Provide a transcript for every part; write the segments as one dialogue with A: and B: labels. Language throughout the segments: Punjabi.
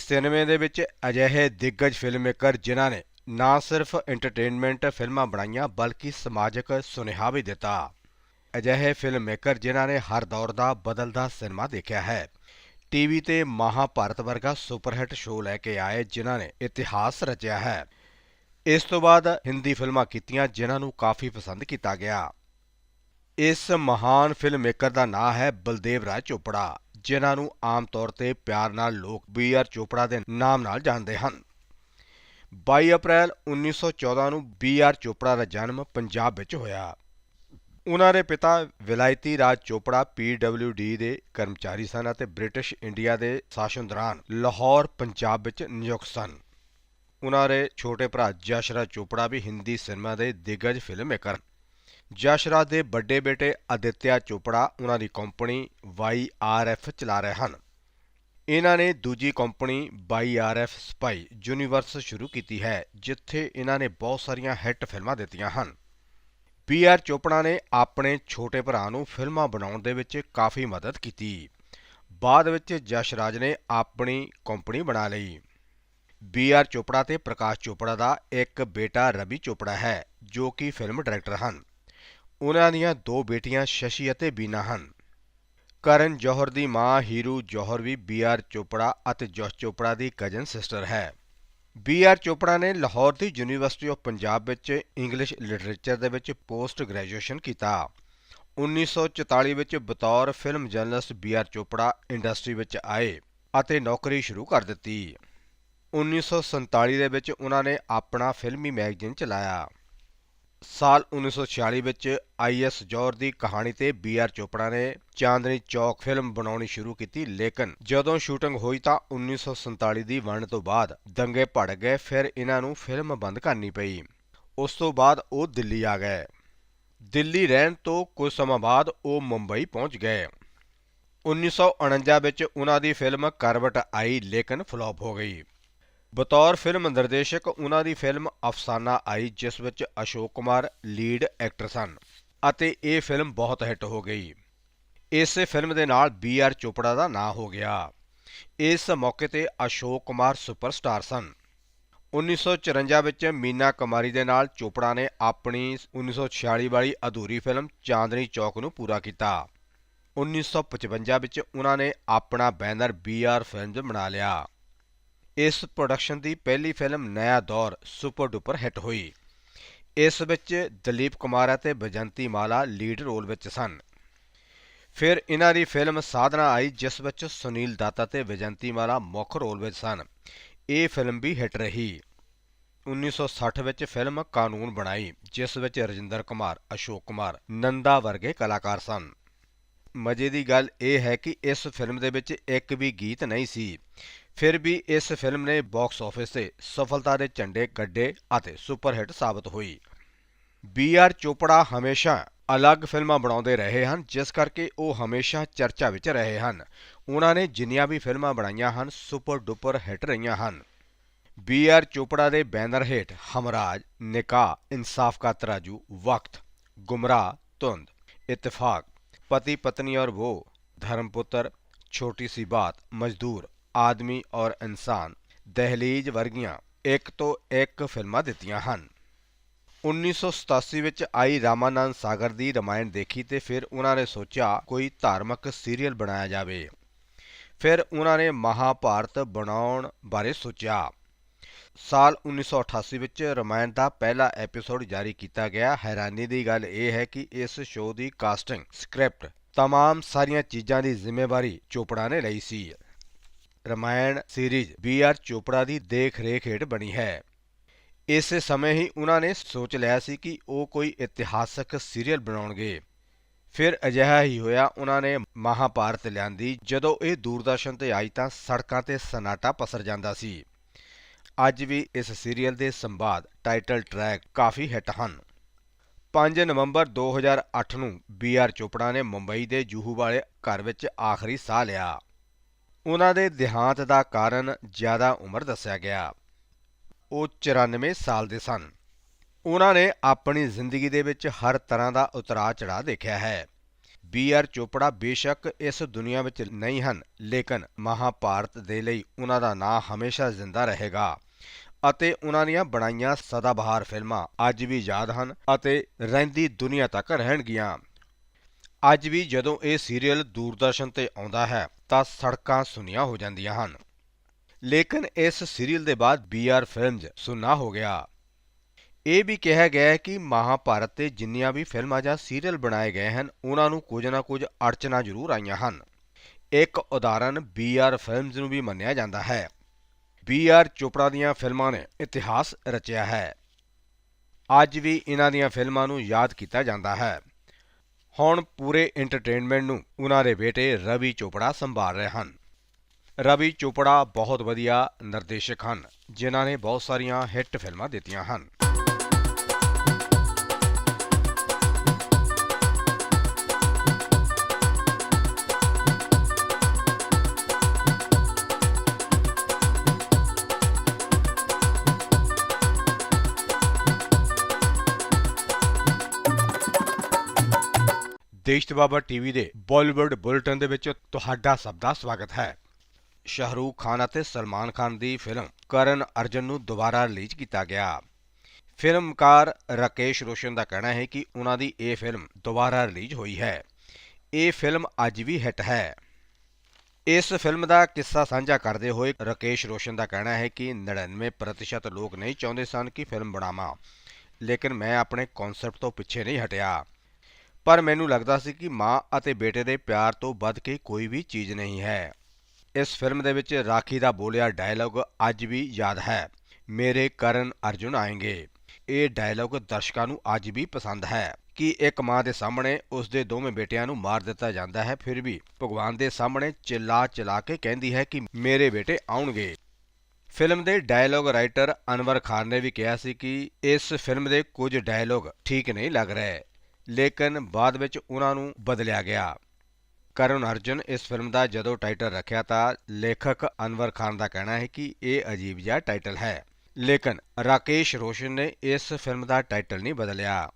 A: ਸਿਨੇਮੇ ਦੇ ਵਿੱਚ ਅਜਿਹੇ ਦਿੱਗਜ ਫਿਲਮਮੇਕਰ ਜਿਨ੍ਹਾਂ ਨੇ ਨਾ ਸਿਰਫ ਐਂਟਰਟੇਨਮੈਂਟ ਫਿਲਮਾਂ ਬਣਾਈਆਂ, ਬਲਕਿ ਸਮਾਜਿਕ ਸੁਨੇਹਾ ਵੀ ਦਿੱਤਾ। ਅਜਿਹੇ ਫਿਲਮਮੇਕਰ ਜਿਨ੍ਹਾਂ ਨੇ ਹਰ ਦੌਰ ਦਾ ਬਦਲਦਾ ਸਿਨੇਮਾ ਦੇਖਿਆ ਹੈ। ਟੀਵੀ ਤੇ ਮਹਾਭਾਰਤ ਵਰਗਾ ਸੁਪਰਹਿੱਟ ਸ਼ੋਅ ਲੈ ਕੇ ਆਏ ਜਿਨ੍ਹਾਂ ਨੇ ਇਤਿਹਾਸ ਰਚਿਆ ਹੈ। ਇਸ ਤੋਂ ਬਾਅਦ ਹਿੰਦੀ ਫਿਲਮਾਂ ਕੀਤੀਆਂ ਜਿਨ੍ਹਾਂ ਨੂੰ ਕਾਫੀ ਪਸੰਦ ਕੀਤਾ ਗਿਆ। ਇਸ ਮਹਾਨ ਫਿਲਮਮੇਕਰ ਦਾ ਨਾਂ ਹੈ ਬਲਦੇਵ ਰਾਜ ਚੋਪੜਾ। ਜਿਨ੍ਹਾਂ ਨੂੰ ਆਮ ਤੌਰ ਤੇ ਪਿਆਰ ਨਾਲ ਲੋਕ ਬੀ ਆਰ ਚੋਪੜਾ ਦੇ ਨਾਮ ਨਾਲ ਜਾਣਦੇ ਹਨ। 22 ਅਪ੍ਰੈਲ 1914 ਨੂੰ ਬੀ ਆਰ ਚੋਪੜਾ ਦਾ ਜਨਮ ਪੰਜਾਬ ਵਿੱਚ ਹੋਇਆ। ਉਹਨਾਂ ਦੇ ਪਿਤਾ ਵਿਲਾਇਤੀ ਰਾਜ ਚੋਪੜਾ ਡੀ ਦੇ ਕਰਮਚਾਰੀ ਸਨ ਅਤੇ ਬ੍ਰਿਟਿਸ਼ ਇੰਡੀਆ ਦੇ ਸ਼ਾਸਨ ਦੌਰਾਨ ਲਾਹੌਰ, ਪੰਜਾਬ ਵਿੱਚ ਨਿਯੁਕਤ ਸਨ। ਉਹਨਾਂ ਦੇ ਛੋਟੇ ਭਰਾ ਜਸ਼ਰਾਜ ਚੋਪੜਾ ਵੀ ਹਿੰਦੀ ਸਿਨੇਮਾ ਦੇ ਦਿੱਗਜ ਫਿਲਮਮੇਕਰ ਹਨ ਜਸ਼ਰਾਜ ਦੇ ਵੱਡੇ ਬੇਟੇ ਅਦਿੱਤਿਆ ਚੋਪੜਾ, ਉਹਨਾਂ ਦੀ ਕੰਪਨੀ YRF ਚਲਾ ਰਹੇ ਹਨ। ਇਹਨਾਂ ਨੇ ਦੂਜੀ ਕੰਪਨੀ YRF ਸਪਾਈ ਯੂਨੀਵਰਸ ਸ਼ੁਰੂ ਕੀਤੀ ਹੈ, ਜਿੱਥੇ ਇਹਨਾਂ ਨੇ ਬਹੁਤ ਸਾਰੀਆਂ ਹਿੱਟ ਫਿਲਮਾਂ ਦਿੱਤੀਆਂ ਹਨ। ਬੀ ਆਰ ਚੋਪੜਾ ਨੇ ਆਪਣੇ ਛੋਟੇ ਭਰਾ ਨੂੰ ਫਿਲਮਾਂ ਬਣਾਉਣ ਦੇ ਵਿੱਚ ਕਾਫੀ ਮਦਦ ਕੀਤੀ। ਬਾਅਦ ਵਿੱਚ ਜਸ਼ਰਾਜ ਨੇ ਆਪਣੀ ਕੰਪਨੀ ਬਣਾ ਲਈ। ਬੀ ਆਰ ਚੋਪੜਾ ਤੇ ਪ੍ਰਕਾਸ਼ ਚੋਪੜਾ ਦਾ ਇੱਕ ਬੇਟਾ ਰਵੀ ਚੋਪੜਾ ਹੈ, ਜੋ ਕਿ ਫਿਲਮ ਡਾਇਰੈਕਟਰ ਹਨ। ਉਹਨਾਂ ਦੀਆਂ ਦੋ ਬੇਟੀਆਂ ਸ਼ਸ਼ੀ ਅਤੇ ਬੀਨਾ ਹਨ। ਕਰਨ ਜੋਹਰ ਦੀ ਮਾਂ ਹੀਰੂ ਜੋਹਰ ਵੀ ਬੀ ਆਰ ਚੋਪੜਾ ਅਤੇ ਜੋਸ਼ ਚੋਪੜਾ ਦੀ ਕਜ਼ਨ ਸਿਸਟਰ ਹੈ। ਬੀ ਆਰ ਚੋਪੜਾ ਨੇ ਲਾਹੌਰ ਦੀ ਯੂਨੀਵਰਸਿਟੀ ਆਫ ਪੰਜਾਬ ਵਿੱਚ ਇੰਗਲਿਸ਼ ਲਿਟਰੇਚਰ ਦੇ ਵਿੱਚ ਪੋਸਟ ਗ੍ਰੈਜੂਏਸ਼ਨ ਕੀਤਾ। 1944 ਵਿੱਚ ਬਤੌਰ film journalist B R Chopra industry ਵਿੱਚ ਆਏ ਅਤੇ ਨੌਕਰੀ ਸ਼ੁਰੂ ਕਰ ਦਿੱਤੀ। 1947 ਦੇ ਵਿੱਚ ਉਹਨਾਂ ਨੇ ਆਪਣਾ ਫਿਲਮੀ ਮੈਗਜ਼ੀਨ ਚਲਾਇਆ। ਸਾਲ 1946 ਵਿੱਚ ਆਈਐਸ ਜੌਹਰ ਦੀ ਕਹਾਣੀ ਤੇ ਬੀ ਆਰ ਚੋਪੜਾ ਨੇ ਚਾਂਦਨੀ ਚੌਕ ਫਿਲਮ ਬਣਾਉਣੀ ਸ਼ੁਰੂ ਕੀਤੀ, ਲੇਕਿਨ ਜਦੋਂ ਸ਼ੂਟਿੰਗ ਹੋਈ ਤਾਂ 1947 ਦੀ ਵੰਡ ਤੋਂ ਬਾਅਦ ਦੰਗੇ ਭੜ ਗਏ, ਫਿਰ ਇਹਨਾਂ ਨੂੰ ਫਿਲਮ ਬੰਦ ਕਰਨੀ ਪਈ। ਉਸ ਤੋਂ ਬਾਅਦ ਉਹ ਦਿੱਲੀ ਆ ਗਏ। ਦਿੱਲੀ ਰਹਿਣ ਤੋਂ ਕੁਝ ਸਮਾਂ ਬਾਅਦ ਉਹ ਮੁੰਬਈ ਪਹੁੰਚ ਗਏ। 1949 ਵਿੱਚ ਉਹਨਾਂ ਦੀ ਫਿਲਮ ਕਰਵਟ ਆਈ, ਲੇਕਿਨ ਫਲॉप ਹੋ ਗਈ। ਬਤੌਰ ਫਿਲਮ ਨਿਰਦੇਸ਼ਕ ਉਹਨਾਂ ਦੀ ਫਿਲਮ ਅਫਸਾਨਾ ਆਈ, ਜਿਸ ਵਿੱਚ ਅਸ਼ੋਕ ਕੁਮਾਰ ਲੀਡ ਐਕਟਰ ਸਨ ਅਤੇ ਇਹ ਫਿਲਮ ਬਹੁਤ ਹਿੱਟ ਹੋ ਗਈ। ਇਸੇ ਫਿਲਮ ਦੇ ਨਾਲ ਬੀ ਆਰ ਚੋਪੜਾ ਦਾ ਨਾਂ ਹੋ ਗਿਆ। ਇਸ ਮੌਕੇ ਤੇ ਅਸ਼ੋਕ ਕੁਮਾਰ ਸੁਪਰਸਟਾਰ ਸਨ। 1954 ਵਿੱਚ ਮੀਨਾ ਕੁਮਾਰੀ ਦੇ ਨਾਲ ਚੋਪੜਾ ਨੇ ਆਪਣੀ 1946 ਵਾਲੀ ਅਧੂਰੀ ਫਿਲਮ ਚਾਂਦਨੀ ਚੌਕ ਨੂੰ ਪੂਰਾ ਕੀਤਾ। 1955 ਵਿੱਚ ਉਹਨਾਂ ਨੇ ਆਪਣਾ ਬੈਨਰ ਬੀ ਆਰ ਫਿਲਮਜ਼ ਬਣਾ ਲਿਆ। ਇਸ ਪ੍ਰੋਡਕਸ਼ਨ ਦੀ ਪਹਿਲੀ ਫਿਲਮ ਨਇਆ ਦੌਰ ਸੁਪਰ ਡੁਪਰ ਹਿੱਟ ਹੋਈ। ਇਸ ਵਿੱਚ ਦਲੀਪ ਕੁਮਾਰ ਅਤੇ ਬਜੰਤੀ ਮਾਲਾ ਲੀਡ ਰੋਲ ਵਿੱਚ ਸਨ। ਫਿਰ ਇਹਨਾਂ ਦੀ ਫਿਲਮ ਸਾਧਨਾ ਆਈ, ਜਿਸ ਵਿੱਚ ਸੁਨੀਲ ਦੱਤ ਅਤੇ ਵਿਜੰਤੀ ਮਾਲਾ ਮੁੱਖ ਰੋਲ ਵਿੱਚ ਸਨ। ਇਹ ਫਿਲਮ ਵੀ ਹਿੱਟ ਰਹੀ। 1960 ਵਿੱਚ ਫਿਲਮ ਕਾਨੂੰਨ ਬਣਾਈ, ਜਿਸ ਵਿੱਚ ਰਜਿੰਦਰ ਕੁਮਾਰ, ਅਸ਼ੋਕ ਕੁਮਾਰ, ਨੰਦਾ ਵਰਗੇ ਕਲਾਕਾਰ ਸਨ। ਮਜ਼ੇ ਦੀ ਗੱਲ ਇਹ ਹੈ ਕਿ ਇਸ ਫਿਲਮ ਦੇ ਵਿੱਚ ਇੱਕ ਵੀ ਗੀਤ ਨਹੀਂ ਸੀ। ਫਿਰ ਵੀ ਇਸ ਫਿਲਮ ਨੇ ਬਾਕਸ ਆਫਿਸ ਤੇ ਸਫਲਤਾ ਦੇ ਝੰਡੇ ਗੱਡੇ ਅਤੇ ਸੁਪਰ ਹਿੱਟ ਸਾਬਤ ਹੋਈ। ਬੀ ਆਰ ਚੋਪੜਾ ਹਮੇਸ਼ਾ ਅਲੱਗ ਫਿਲਮਾਂ ਬਣਾਉਂਦੇ ਰਹੇ ਹਨ, ਜਿਸ ਕਰਕੇ ਉਹ ਹਮੇਸ਼ਾ ਚਰਚਾ ਵਿੱਚ ਰਹੇ ਹਨ। ਉਹਨਾਂ ਨੇ ਜਿੰਨੀਆਂ ਵੀ ਫਿਲਮਾਂ ਬਣਾਈਆਂ ਹਨ ਸੁਪਰ ਡੁਪਰ ਹਿੱਟ ਰਹੀਆਂ ਹਨ। ਬੀ ਆਰ ਚੋਪੜਾ ਦੇ ਬੈਨਰ ਹੇਠ ਹਮਰਾਜ ਨਿਕਾਹ ਇਨਸਾਫ ਕਾ ਤਰਾਜੂ, ਵਕਤ, ਗੁਮਰਾਹ ਤੁੰਦ ਇਤਫਾਕ ਪਤੀ ਪਤਨੀ ਔਰ ਵੋ ਧਰਮਪੁੱਤਰ ਛੋਟੀ ਸੀ ਬਾਤ, ਮਜ਼ਦੂਰ ਆਦਮੀ ਔਰ ਇਨਸਾਨ ਦਹਲੀਜ ਵਰਗੀਆਂ ਇੱਕ ਤੋਂ ਇੱਕ ਫਿਲਮਾਂ ਦਿੱਤੀਆਂ ਹਨ 1987 ਵਿੱਚ ਆਈ ਰਾਮਾਨੰਦ ਸਾਗਰ ਦੀ ਰਮਾਇਣ ਦੇਖੀ ਤੇ ਫਿਰ ਉਹਨਾਂ ਨੇ ਸੋਚਿਆ ਕੋਈ ਧਾਰਮਿਕ ਸੀਰੀਅਲ ਬਣਾਇਆ ਜਾਵੇ ਫਿਰ ਉਹਨਾਂ ਨੇ ਮਹਾਭਾਰਤ ਬਣਾਉਣ ਬਾਰੇ ਸੋਚਿਆ ਸਾਲ 1988 ਵਿੱਚ ਰਮਾਇਣ ਦਾ ਪਹਿਲਾ ਐਪੀਸੋਡ ਜਾਰੀ ਕੀਤਾ ਗਿਆ ਹੈਰਾਨੀ ਦੀ ਗੱਲ ਇਹ ਹੈ ਕਿ ਇਸ ਸ਼ੋਅ ਦੀ ਕਾਸਟਿੰਗ ਸਕ੍ਰਿਪਟ तमाम ਸਾਰੀਆਂ ਚੀਜ਼ਾਂ ਦੀ ਜ਼ਿੰਮੇਵਾਰੀ ਚੋਪੜਾ ਨੇ ਲਈ ਸੀ Ramayan series B R Chopra ਦੀ ਦੇਖ-ਰੇਖ ਹੇਠ ਬਣੀ ਹੈ ਇਸੇ ਸਮੇਂ ਹੀ ਉਹਨਾਂ ਨੇ ਸੋਚ ਲਿਆ ਸੀ ਕਿ ਉਹ ਕੋਈ ਇਤਿਹਾਸਕ ਸੀਰੀਅਲ ਬਣਾਉਣਗੇ ਫਿਰ ਅਜਿਹਾ ਹੀ ਹੋਇਆ ਉਹਨਾਂ ਨੇ ਮਹਾਭਾਰਤ ਲਿਆਂਦੀ ਜਦੋਂ ਇਹ ਦੂਰਦਰਸ਼ਨ ਤੇ ਆਈ ਤਾਂ ਸੜਕਾਂ ਤੇ ਸਨਾਟਾ ਪਸਰ ਜਾਂਦਾ ਸੀ ਅੱਜ ਵੀ ਇਸ ਸੀਰੀਅਲ ਦੇ ਸੰਵਾਦ ਟਾਈਟਲ ਟਰੈਕ ਕਾਫੀ ਹਿੱਟ ਹਨ 5 ਨਵੰਬਰ 2008 ਨੂੰ ਬੀ ਆਰ ਚੋਪੜਾ ਨੇ ਮੁੰਬਈ ਦੇ ਜੂਹੂ ਵਾਲੇ ਘਰ ਵਿੱਚ ਆਖਰੀ ਸਾਹ ਲਿਆ ਉਹਨਾਂ ਦੇ ਦੇਹਾਂਤ ਦਾ ਕਾਰਨ ਜ਼ਿਆਦਾ ਉਮਰ ਦੱਸਿਆ ਗਿਆ। ਉਹ 94 ਸਾਲ ਦੇ ਸਨ। ਉਹਨਾਂ ਨੇ ਆਪਣੀ ਜ਼ਿੰਦਗੀ ਦੇ ਵਿੱਚ ਹਰ ਤਰ੍ਹਾਂ ਦਾ ਉਤਰਾਅ ਚੜਾਅ ਦੇਖਿਆ ਹੈ। ਬੀ ਆਰ ਚੋਪੜਾ ਬੇਸ਼ੱਕ ਇਸ ਦੁਨੀਆ ਵਿੱਚ ਨਹੀਂ ਹਨ, ਲੇਕਿਨ ਮਹਾਭਾਰਤ ਦੇ ਲਈ ਉਹਨਾਂ ਦਾ ਨਾਂ ਹਮੇਸ਼ਾ ਜ਼ਿੰਦਾ ਰਹੇਗਾ ਅਤੇ ਉਹਨਾਂ ਦੀਆਂ ਬਣਾਈਆਂ ਸਦਾਬਹਾਰ ਫਿਲਮਾਂ ਅੱਜ ਵੀ ਯਾਦ ਹਨ ਅਤੇ ਰਹਿੰਦੀ ਦੁਨੀਆ ਤੱਕ ਰਹਿਣਗੀਆਂ। ਅੱਜ ਵੀ ਜਦੋਂ ਇਹ ਸੀਰੀਅਲ ਦੂਰਦਰਸ਼ਨ ਤੇ ਆਉਂਦਾ ਹੈ, ਤਾਂ ਸੜਕਾਂ ਸੁੰਨੀਆਂ ਹੋ ਜਾਂਦੀਆਂ ਹਨ। ਲੇਕਿਨ ਇਸ ਸੀਰੀਅਲ ਦੇ ਬਾਅਦ ਬੀ ਆਰ ਫਿਲਮਜ਼ ਸੁਨਾ ਹੋ ਗਿਆ। ਇਹ ਵੀ ਕਿਹਾ ਗਿਆ ਹੈ ਕਿ ਮਹਾਭਾਰਤ ਤੇ ਜਿੰਨੀਆਂ ਵੀ ਫਿਲਮਾਂ ਜਾਂ ਸੀਰੀਅਲ ਬਣਾਏ ਗਏ ਹਨ, ਉਹਨਾਂ ਨੂੰ ਕੁਝ ਨਾ ਕੁਝ ਅੜਚਨਾ ਜ਼ਰੂਰ ਆਈਆਂ ਹਨ। ਇੱਕ ਉਦਾਹਰਨ ਬੀ ਆਰ ਫਿਲਮਜ਼ ਨੂੰ ਵੀ ਮੰਨਿਆ ਜਾਂਦਾ ਹੈ। ਬੀ ਆਰ ਚੋਪੜਾ ਦੀਆਂ ਫਿਲਮਾਂ ਨੇ ਇਤਿਹਾਸ ਰਚਿਆ ਹੈ। ਅੱਜ ਵੀ ਇਹਨਾਂ ਦੀਆਂ ਫਿਲਮਾਂ ਨੂੰ ਯਾਦ ਕੀਤਾ ਜਾਂਦਾ ਹੈ। ਹੁਣ ਪੂਰੇ ਐਂਟਰਟੇਨਮੈਂਟ ਨੂੰ ਉਹਨਾਂ ਦੇ ਬੇਟੇ ਰਵੀ ਚੋਪੜਾ ਸੰਭਾਲ ਰਹੇ ਹਨ। ਰਵੀ ਚੋਪੜਾ ਬਹੁਤ ਵਧੀਆ ਨਿਰਦੇਸ਼ਕ ਹਨ, ਜਿਨ੍ਹਾਂ ਨੇ ਬਹੁਤ ਸਾਰੀਆਂ ਹਿੱਟ ਫਿਲਮਾਂ ਦਿੱਤੀਆਂ ਹਨ। ਦੇਸ਼ਤ ਤੇ ਬਾਬਾ ਟੀਵੀ ਦੇ ਬਾਲੀਵੁੱਡ ਬੁਲੇਟਿਨ ਦੇ ਵਿੱਚ ਤੁਹਾਡਾ ਸਭ ਦਾ ਸਵਾਗਤ ਹੈ। ਸ਼ਾਹਰੂਖ ਖਾਨ ਅਤੇ ਸਲਮਾਨ ਖਾਨ ਦੀ ਫਿਲਮ ਕਰਨ ਅਰਜਨ ਨੂੰ ਦੁਬਾਰਾ ਰਿਲੀਜ਼ ਕੀਤਾ ਗਿਆ। ਫਿਲਮਕਾਰ ਰਾਕੇਸ਼ ਰੋਸ਼ਨ ਦਾ ਕਹਿਣਾ ਹੈ ਕਿ ਉਹਨਾਂ ਦੀ ਇਹ ਫਿਲਮ ਦੁਬਾਰਾ ਰਿਲੀਜ਼ ਹੋਈ ਹੈ। ਇਹ ਫਿਲਮ ਅੱਜ ਵੀ ਹਿੱਟ ਹੈ। ਇਸ ਫਿਲਮ ਦਾ ਕਿੱਸਾ ਸਾਂਝਾ ਕਰਦੇ ਹੋਏ ਰਾਕੇਸ਼ ਰੋਸ਼ਨ ਦਾ ਕਹਿਣਾ ਹੈ ਕਿ 99% ਲੋਕ ਨਹੀਂ ਚਾਹੁੰਦੇ ਸਨ ਕਿ ਫਿਲਮ ਬਣਾਵਾਂ, ਲੇਕਿਨ ਮੈਂ ਆਪਣੇ ਕਨਸੈਪਟ ਤੋਂ ਪਿੱਛੇ ਨਹੀਂ ਹਟਿਆ। ਪਰ ਮੈਨੂੰ ਲੱਗਦਾ ਸੀ ਕਿ ਮਾਂ ਅਤੇ ਬੇਟੇ ਦੇ ਪਿਆਰ ਤੋਂ ਵੱਧ ਕੇ ਕੋਈ ਵੀ ਚੀਜ਼ ਨਹੀਂ ਹੈ। ਇਸ ਫਿਲਮ ਦੇ ਵਿੱਚ ਰਾਖੀ ਦਾ ਬੋਲਿਆ ਡਾਇਲੌਗ ਅੱਜ ਵੀ ਯਾਦ ਹੈ। ਮੇਰੇ ਕਰਨ ਅਰਜੁਨ ਆਏਗੇ। ਇਹ ਡਾਇਲੌਗ ਦਰਸ਼ਕਾਂ ਨੂੰ ਅੱਜ ਵੀ ਪਸੰਦ ਹੈ ਕਿ ਇੱਕ ਮਾਂ ਦੇ ਸਾਹਮਣੇ ਉਸ ਦੇ ਦੋਵੇਂ ਬੇਟਿਆਂ ਨੂੰ ਮਾਰ ਦਿੱਤਾ ਜਾਂਦਾ ਹੈ, ਫਿਰ ਵੀ ਭਗਵਾਨ ਦੇ ਸਾਹਮਣੇ ਚਿੱਲਾ ਚਲਾ ਕੇ ਕਹਿੰਦੀ ਹੈ ਕਿ ਮੇਰੇ ਬੇਟੇ ਆਉਣਗੇ। ਫਿਲਮ ਦੇ ਡਾਇਲੌਗ ਰਾਈਟਰ ਅਨਵਰ ਖਾਨ ਨੇ ਵੀ ਕਿਹਾ ਸੀ ਕਿ ਇਸ ਫਿਲਮ ਦੇ ਕੁਝ ਡਾਇਲੌਗ ਠੀਕ ਨਹੀਂ ਲੱਗ ਰਹੇ। ਲੇਕਿਨ ਬਾਅਦ ਵਿੱਚ ਉਹਨਾਂ ਨੂੰ ਬਦਲਿਆ ਗਿਆ। ਕਰਨ ਅਰਜੁਨ ਇਸ ਫਿਲਮ ਦਾ ਜਦੋਂ ਟਾਈਟਲ ਰੱਖਿਆ ਤਾਂ ਲੇਖਕ ਅਨਵਰ ਖਾਨ ਦਾ ਕਹਿਣਾ ਹੈ ਕਿ ਇਹ ਅਜੀਬ ਜਿਹਾ ਟਾਈਟਲ ਹੈ। ਲੇਕਿਨ ਰਾਕੇਸ਼ ਰੋਸ਼ਨ ਨੇ ਇਸ ਫਿਲਮ ਦਾ ਟਾਈਟਲ ਨਹੀਂ ਬਦਲਿਆ।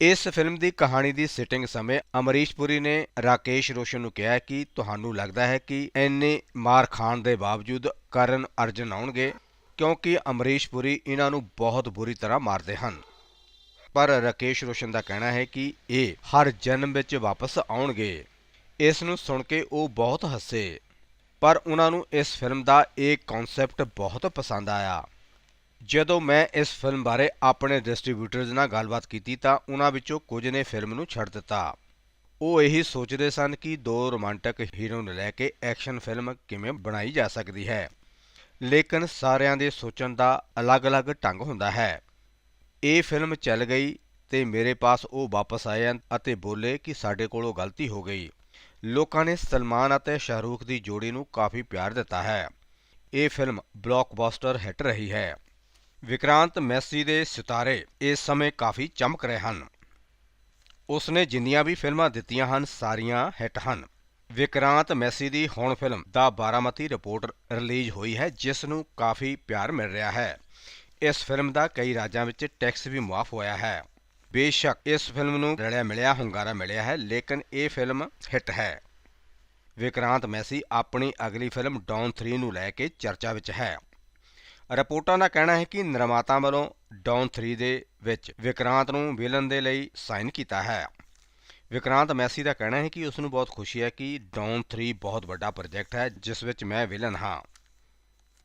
A: ਇਸ ਫਿਲਮ ਦੀ ਕਹਾਣੀ ਦੀ ਸਿਟਿੰਗ ਸਮੇਂ ਅਮਰੀਸ਼ ਪੁਰੀ ਨੇ ਰਾਕੇਸ਼ ਰੋਸ਼ਨ ਨੂੰ ਕਿਹਾ ਕਿ ਤੁਹਾਨੂੰ ਲੱਗਦਾ ਹੈ ਕਿ ਇੰਨੇ ਮਾਰ ਖਾਣ ਦੇ ਬਾਵਜੂਦ ਕਰਨ ਅਰਜੁਨ ਆਉਣਗੇ ਕਿਉਂਕਿ ਅਮਰੀਸ਼ ਪੁਰੀ ਇਹਨਾਂ ਨੂੰ ਬਹੁਤ ਬੁਰੀ ਤਰ੍ਹਾਂ ਮਾਰਦੇ ਹਨ। ਪਰ ਰਾਕੇਸ਼ ਰੋਸ਼ਨ ਦਾ ਕਹਿਣਾ ਹੈ ਕਿ ਇਹ ਹਰ ਜਨਮ ਵਿੱਚ ਵਾਪਸ ਆਉਣਗੇ। ਇਸ ਨੂੰ ਸੁਣ ਕੇ ਉਹ ਬਹੁਤ ਹੱਸੇ। ਪਰ ਉਹਨਾਂ ਨੂੰ ਇਸ ਫਿਲਮ ਦਾ ਇਹ ਕਨਸੈਪਟ ਬਹੁਤ ਪਸੰਦ ਆਇਆ। ਜਦੋਂ ਮੈਂ ਇਸ ਫਿਲਮ ਬਾਰੇ ਆਪਣੇ ਡਿਸਟ੍ਰੀਬਿਊਟਰਜ਼ ਨਾਲ ਗੱਲਬਾਤ ਕੀਤੀ ਤਾਂ ਉਹਨਾਂ ਵਿੱਚੋਂ ਕੁਝ ਨੇ ਫਿਲਮ ਨੂੰ ਛੱਡ ਦਿੱਤਾ। ਉਹ ਇਹੀ ਸੋਚਦੇ ਸਨ ਕਿ ਦੋ ਰੋਮਾਂਟਿਕ ਹੀਰੋ ਨੂੰ ਲੈ ਕੇ ਐਕਸ਼ਨ ਫਿਲਮ ਕਿਵੇਂ ਬਣਾਈ ਜਾ ਸਕਦੀ ਹੈ। ਲੇਕਿਨ ਸਾਰਿਆਂ ਦੇ ਸੋਚਣ ਦਾ ਅਲੱਗ-ਅਲੱਗ ਢੰਗ ਹੁੰਦਾ ਹੈ। ਇਹ ਫਿਲਮ ਚੱਲ ਗਈ ਤੇ ਮੇਰੇ ਪਾਸ ਉਹ ਵਾਪਸ ਆਏ ਅਤੇ ਬੋਲੇ ਕਿ ਸਾਡੇ ਕੋਲੋਂ ਗਲਤੀ ਹੋ ਗਈ। ਲੋਕਾਂ ਨੇ ਸਲਮਾਨ ਅਤੇ ਸ਼ਾਹਰੂਖ ਦੀ ਜੋੜੀ ਨੂੰ ਕਾਫੀ ਪਿਆਰ ਦਿੱਤਾ ਹੈ। ਇਹ ਫਿਲਮ ਬਲੌਕਬਸਟਰ ਹਿੱਟ ਰਹੀ ਹੈ। ਵਿਕਰਾਂਤ ਮੈਸੀ ਦੇ ਸਿਤਾਰੇ ਇਸ ਸਮੇਂ ਕਾਫੀ ਚਮਕ ਰਹੇ ਹਨ। ਉਸਨੇ ਜਿੰਨੀਆਂ ਵੀ ਫਿਲਮਾਂ ਦਿੱਤੀਆਂ ਹਨ, ਸਾਰੀਆਂ ਹਿੱਟ ਹਨ। ਵਿਕਰਾਂਤ ਮੈਸੀ ਦੀ ਹੁਣ ਫਿਲਮ ਦਾ ਬਾਰਾਮਤੀ ਰਿਪੋਰਟ ਰਿਲੀਜ਼ ਹੋਈ ਹੈ, ਜਿਸ ਨੂੰ ਕਾਫੀ ਪਿਆਰ ਮਿਲ ਰਿਹਾ ਹੈ। ਇਸ ਫਿਲਮ ਦਾ ਕਈ ਰਾਜਾਂ ਵਿੱਚ ਟੈਕਸ ਵੀ ਮੁਆਫ ਹੋਇਆ ਹੈ। ਬੇਸ਼ੱਕ ਇਸ ਫਿਲਮ ਨੂੰ ਰਲਿਆ ਮਿਲਿਆ, ਹੁੰਗਾਰਾ ਮਿਲਿਆ ਹੈ, ਲੇਕਿਨ ਇਹ ਫਿਲਮ ਹਿੱਟ ਹੈ। ਵਿਕਰਾਂਤ ਮੈਸੀ ਆਪਣੀ ਅਗਲੀ ਫਿਲਮ ਡਾਊਨ 3 ਨੂੰ ਲੈ ਕੇ ਚਰਚਾ ਵਿੱਚ ਹੈ। ਰਿਪੋਰਟਾਂ ਦਾ ਕਹਿਣਾ ਹੈ ਕਿ ਨਿਰਮਾਤਾ ਵੱਲੋਂ ਡਾਊਨ 3 ਦੇ ਵਿੱਚ ਵਿਕਰਾਂਤ ਨੂੰ ਵਿਲਨ ਦੇ ਲਈ ਸਾਈਨ ਕੀਤਾ ਹੈ। ਵਿਕਰਾਂਤ ਮੈਸੀ ਦਾ ਕਹਿਣਾ ਹੈ ਕਿ ਉਸ ਨੂੰ ਬਹੁਤ ਖੁਸ਼ੀ ਹੈ ਕਿ ਡੌਨ 3 ਬਹੁਤ ਵੱਡਾ ਪ੍ਰੋਜੈਕਟ ਹੈ, ਜਿਸ ਵਿੱਚ ਮੈਂ ਵਿਲਨ ਹਾਂ।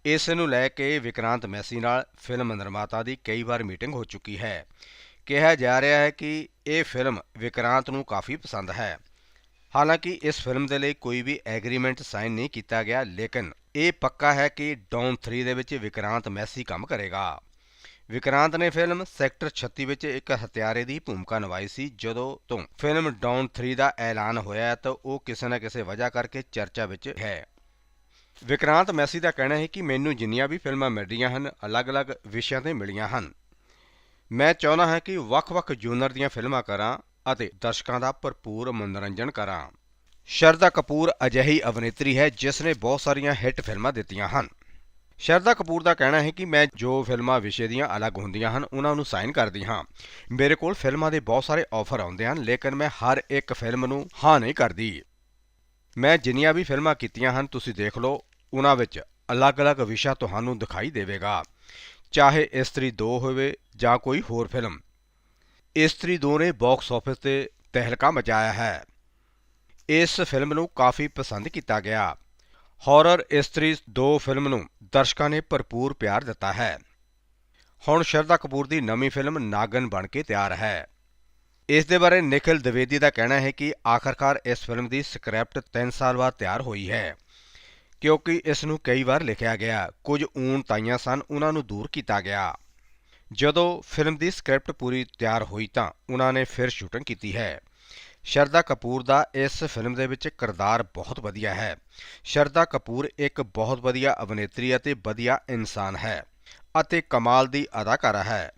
A: ਇਸ ਨੂੰ ਲੈ ਕੇ ਵਿਕਰਾਂਤ ਮੈਸੀ ਨਾਲ ਫਿਲਮ ਨਿਰਮਾਤਾ ਦੀ ਕਈ ਵਾਰ ਮੀਟਿੰਗ ਹੋ ਚੁੱਕੀ ਹੈ। ਕਿਹਾ ਜਾ ਰਿਹਾ ਹੈ ਕਿ ਇਹ ਫਿਲਮ ਵਿਕਰਾਂਤ ਨੂੰ ਕਾਫੀ ਪਸੰਦ ਹੈ। ਹਾਲਾਂਕਿ ਇਸ ਫਿਲਮ ਦੇ ਲਈ ਕੋਈ ਵੀ ਐਗਰੀਮੈਂਟ ਸਾਈਨ ਨਹੀਂ ਕੀਤਾ ਗਿਆ, ਲੇਕਿਨ ਇਹ ਪੱਕਾ ਹੈ ਕਿ ਡਾਊਨ 3 ਦੇ ਵਿੱਚ ਵਿਕਰਾਂਤ ਮੈਸੀ ਕੰਮ ਕਰੇਗਾ। ਵਿਕਰਾਂਤ ਨੇ ਫਿਲਮ ਸੈਕਟਰ 36 ਵਿੱਚ ਇੱਕ ਹਥਿਆਰੇ ਦੀ ਭੂਮਿਕਾ ਨਿਭਾਈ ਸੀ। ਜਦੋਂ ਤੋਂ ਫਿਲਮ ਡਾਊਨ 3 ਦਾ ਐਲਾਨ ਹੋਇਆ ਤਾਂ ਉਹ ਕਿਸੇ ਨਾ ਕਿਸੇ ਵਜ੍ਹਾ ਕਰਕੇ ਚਰਚਾ ਵਿੱਚ ਹੈ। ਵਿਕਰਾਂਤ ਮੈਸੀ ਦਾ ਕਹਿਣਾ ਹੈ ਕਿ ਮੈਨੂੰ ਜਿੰਨੀਆਂ ਵੀ ਫਿਲਮਾਂ ਮਿਲ ਰਹੀਆਂ ਹਨ, ਅਲੱਗ-ਅਲੱਗ ਵਿਸ਼ਿਆਂ ਤੇ ਮਿਲੀਆਂ ਹਨ। ਮੈਂ ਚਾਹੁੰਦਾ ਹਾਂ ਕਿ ਵੱਖ-ਵੱਖ ਜੂਨਰ ਦੀਆਂ ਫਿਲਮਾਂ ਕਰਾਂ ਅਤੇ ਦਰਸ਼ਕਾਂ ਦਾ ਭਰਪੂਰ ਮਨੋਰੰਜਨ ਕਰਾਂ। ਸ਼ਰਦਾ ਕਪੂਰ ਅਜਿਹੀ ਅਭਿਨੇਤਰੀ ਹੈ ਜਿਸ ਨੇ ਬਹੁਤ ਸਾਰੀਆਂ ਹਿੱਟ ਫਿਲਮਾਂ ਦਿੱਤੀਆਂ ਹਨ। ਸ਼ਰਦਾ ਕਪੂਰ ਦਾ ਕਹਿਣਾ ਹੈ ਕਿ ਮੈਂ ਜੋ ਫਿਲਮਾਂ ਵਿਸ਼ੇ ਦੀਆਂ ਅਲੱਗ ਹੁੰਦੀਆਂ ਹਨ, ਉਹਨਾਂ ਨੂੰ ਸਾਈਨ ਕਰਦੀ ਹਾਂ। ਮੇਰੇ ਕੋਲ ਫਿਲਮਾਂ ਦੇ ਬਹੁਤ ਸਾਰੇ ਆਫਰ ਆਉਂਦੇ ਹਨ, ਲੇਕਿਨ ਮੈਂ ਹਰ ਇੱਕ ਫਿਲਮ ਨੂੰ ਹਾਂ ਨਹੀਂ ਕਰਦੀ। ਮੈਂ ਜਿੰਨੀਆਂ ਵੀ ਫਿਲਮਾਂ ਕੀਤੀਆਂ ਹਨ, ਤੁਸੀਂ ਦੇਖ ਲਓ ਉਹਨਾਂ ਵਿੱਚ ਅਲੱਗ-ਅਲੱਗ ਵਿਸ਼ਾ ਤੁਹਾਨੂੰ ਦਿਖਾਈ ਦੇਵੇਗਾ। ਚਾਹੇ ਇਸਤਰੀ 2 ਹੋਵੇ ਜਾਂ ਕੋਈ ਹੋਰ ਫਿਲਮ, ਇਸਤਰੀ 2 ਨੇ ਬਾਕਸ ਆਫਿਸ ਤੇ ਤਹਿਲਕਾ ਮਚਾਇਆ ਹੈ। ਇਸ ਫਿਲਮ ਨੂੰ ਕਾਫੀ ਪਸੰਦ ਕੀਤਾ ਗਿਆ। ਹਾਰਰ ਇਸਤਰੀ 2 ਫਿਲਮ ਨੂੰ ਦਰਸ਼ਕਾਂ ਨੇ ਭਰਪੂਰ ਪਿਆਰ ਦਿੱਤਾ ਹੈ। ਹੁਣ ਸ਼ਰਦਾ ਕਪੂਰ ਦੀ ਨਵੀਂ ਫਿਲਮ ਨਾਗਨ ਬਣ ਕੇ ਤਿਆਰ ਹੈ। ਇਸ ਦੇ ਬਾਰੇ ਨਿਖਿਲ ਦਵੇਦੀ ਦਾ ਕਹਿਣਾ ਹੈ ਕਿ ਆਖਰਕਾਰ ਇਸ ਫਿਲਮ ਦੀ ਸਕ੍ਰਿਪਟ 3 ਸਾਲ ਬਾਅਦ ਤਿਆਰ ਹੋਈ ਹੈ। ਕਿਉਂਕਿ ਇਸ ਨੂੰ ਕਈ ਵਾਰ ਲਿਖਿਆ ਗਿਆ, ਕੁਝ ਊਣ ਤਾਈਆਂ ਸਨ, ਉਹਨਾਂ ਨੂੰ ਦੂਰ ਕੀਤਾ ਗਿਆ। ਜਦੋਂ ਫਿਲਮ ਦੀ ਸਕ੍ਰਿਪਟ ਪੂਰੀ ਤਿਆਰ ਹੋਈ ਤਾਂ ਉਹਨਾਂ ਨੇ ਫਿਰ ਸ਼ੂਟਿੰਗ ਕੀਤੀ ਹੈ। ਸ਼ਰਦਾ ਕਪੂਰ ਦਾ ਇਸ ਫਿਲਮ ਦੇ ਵਿੱਚ ਕਿਰਦਾਰ ਬਹੁਤ ਵਧੀਆ ਹੈ। ਸ਼ਰਦਾ ਕਪੂਰ ਇੱਕ ਬਹੁਤ ਵਧੀਆ ਅਭਿਨੇਤਰੀ ਅਤੇ ਵਧੀਆ ਇਨਸਾਨ ਹੈ ਅਤੇ ਕਮਾਲ ਦੀ ਅਦਾਕਾਰਾ ਹੈ।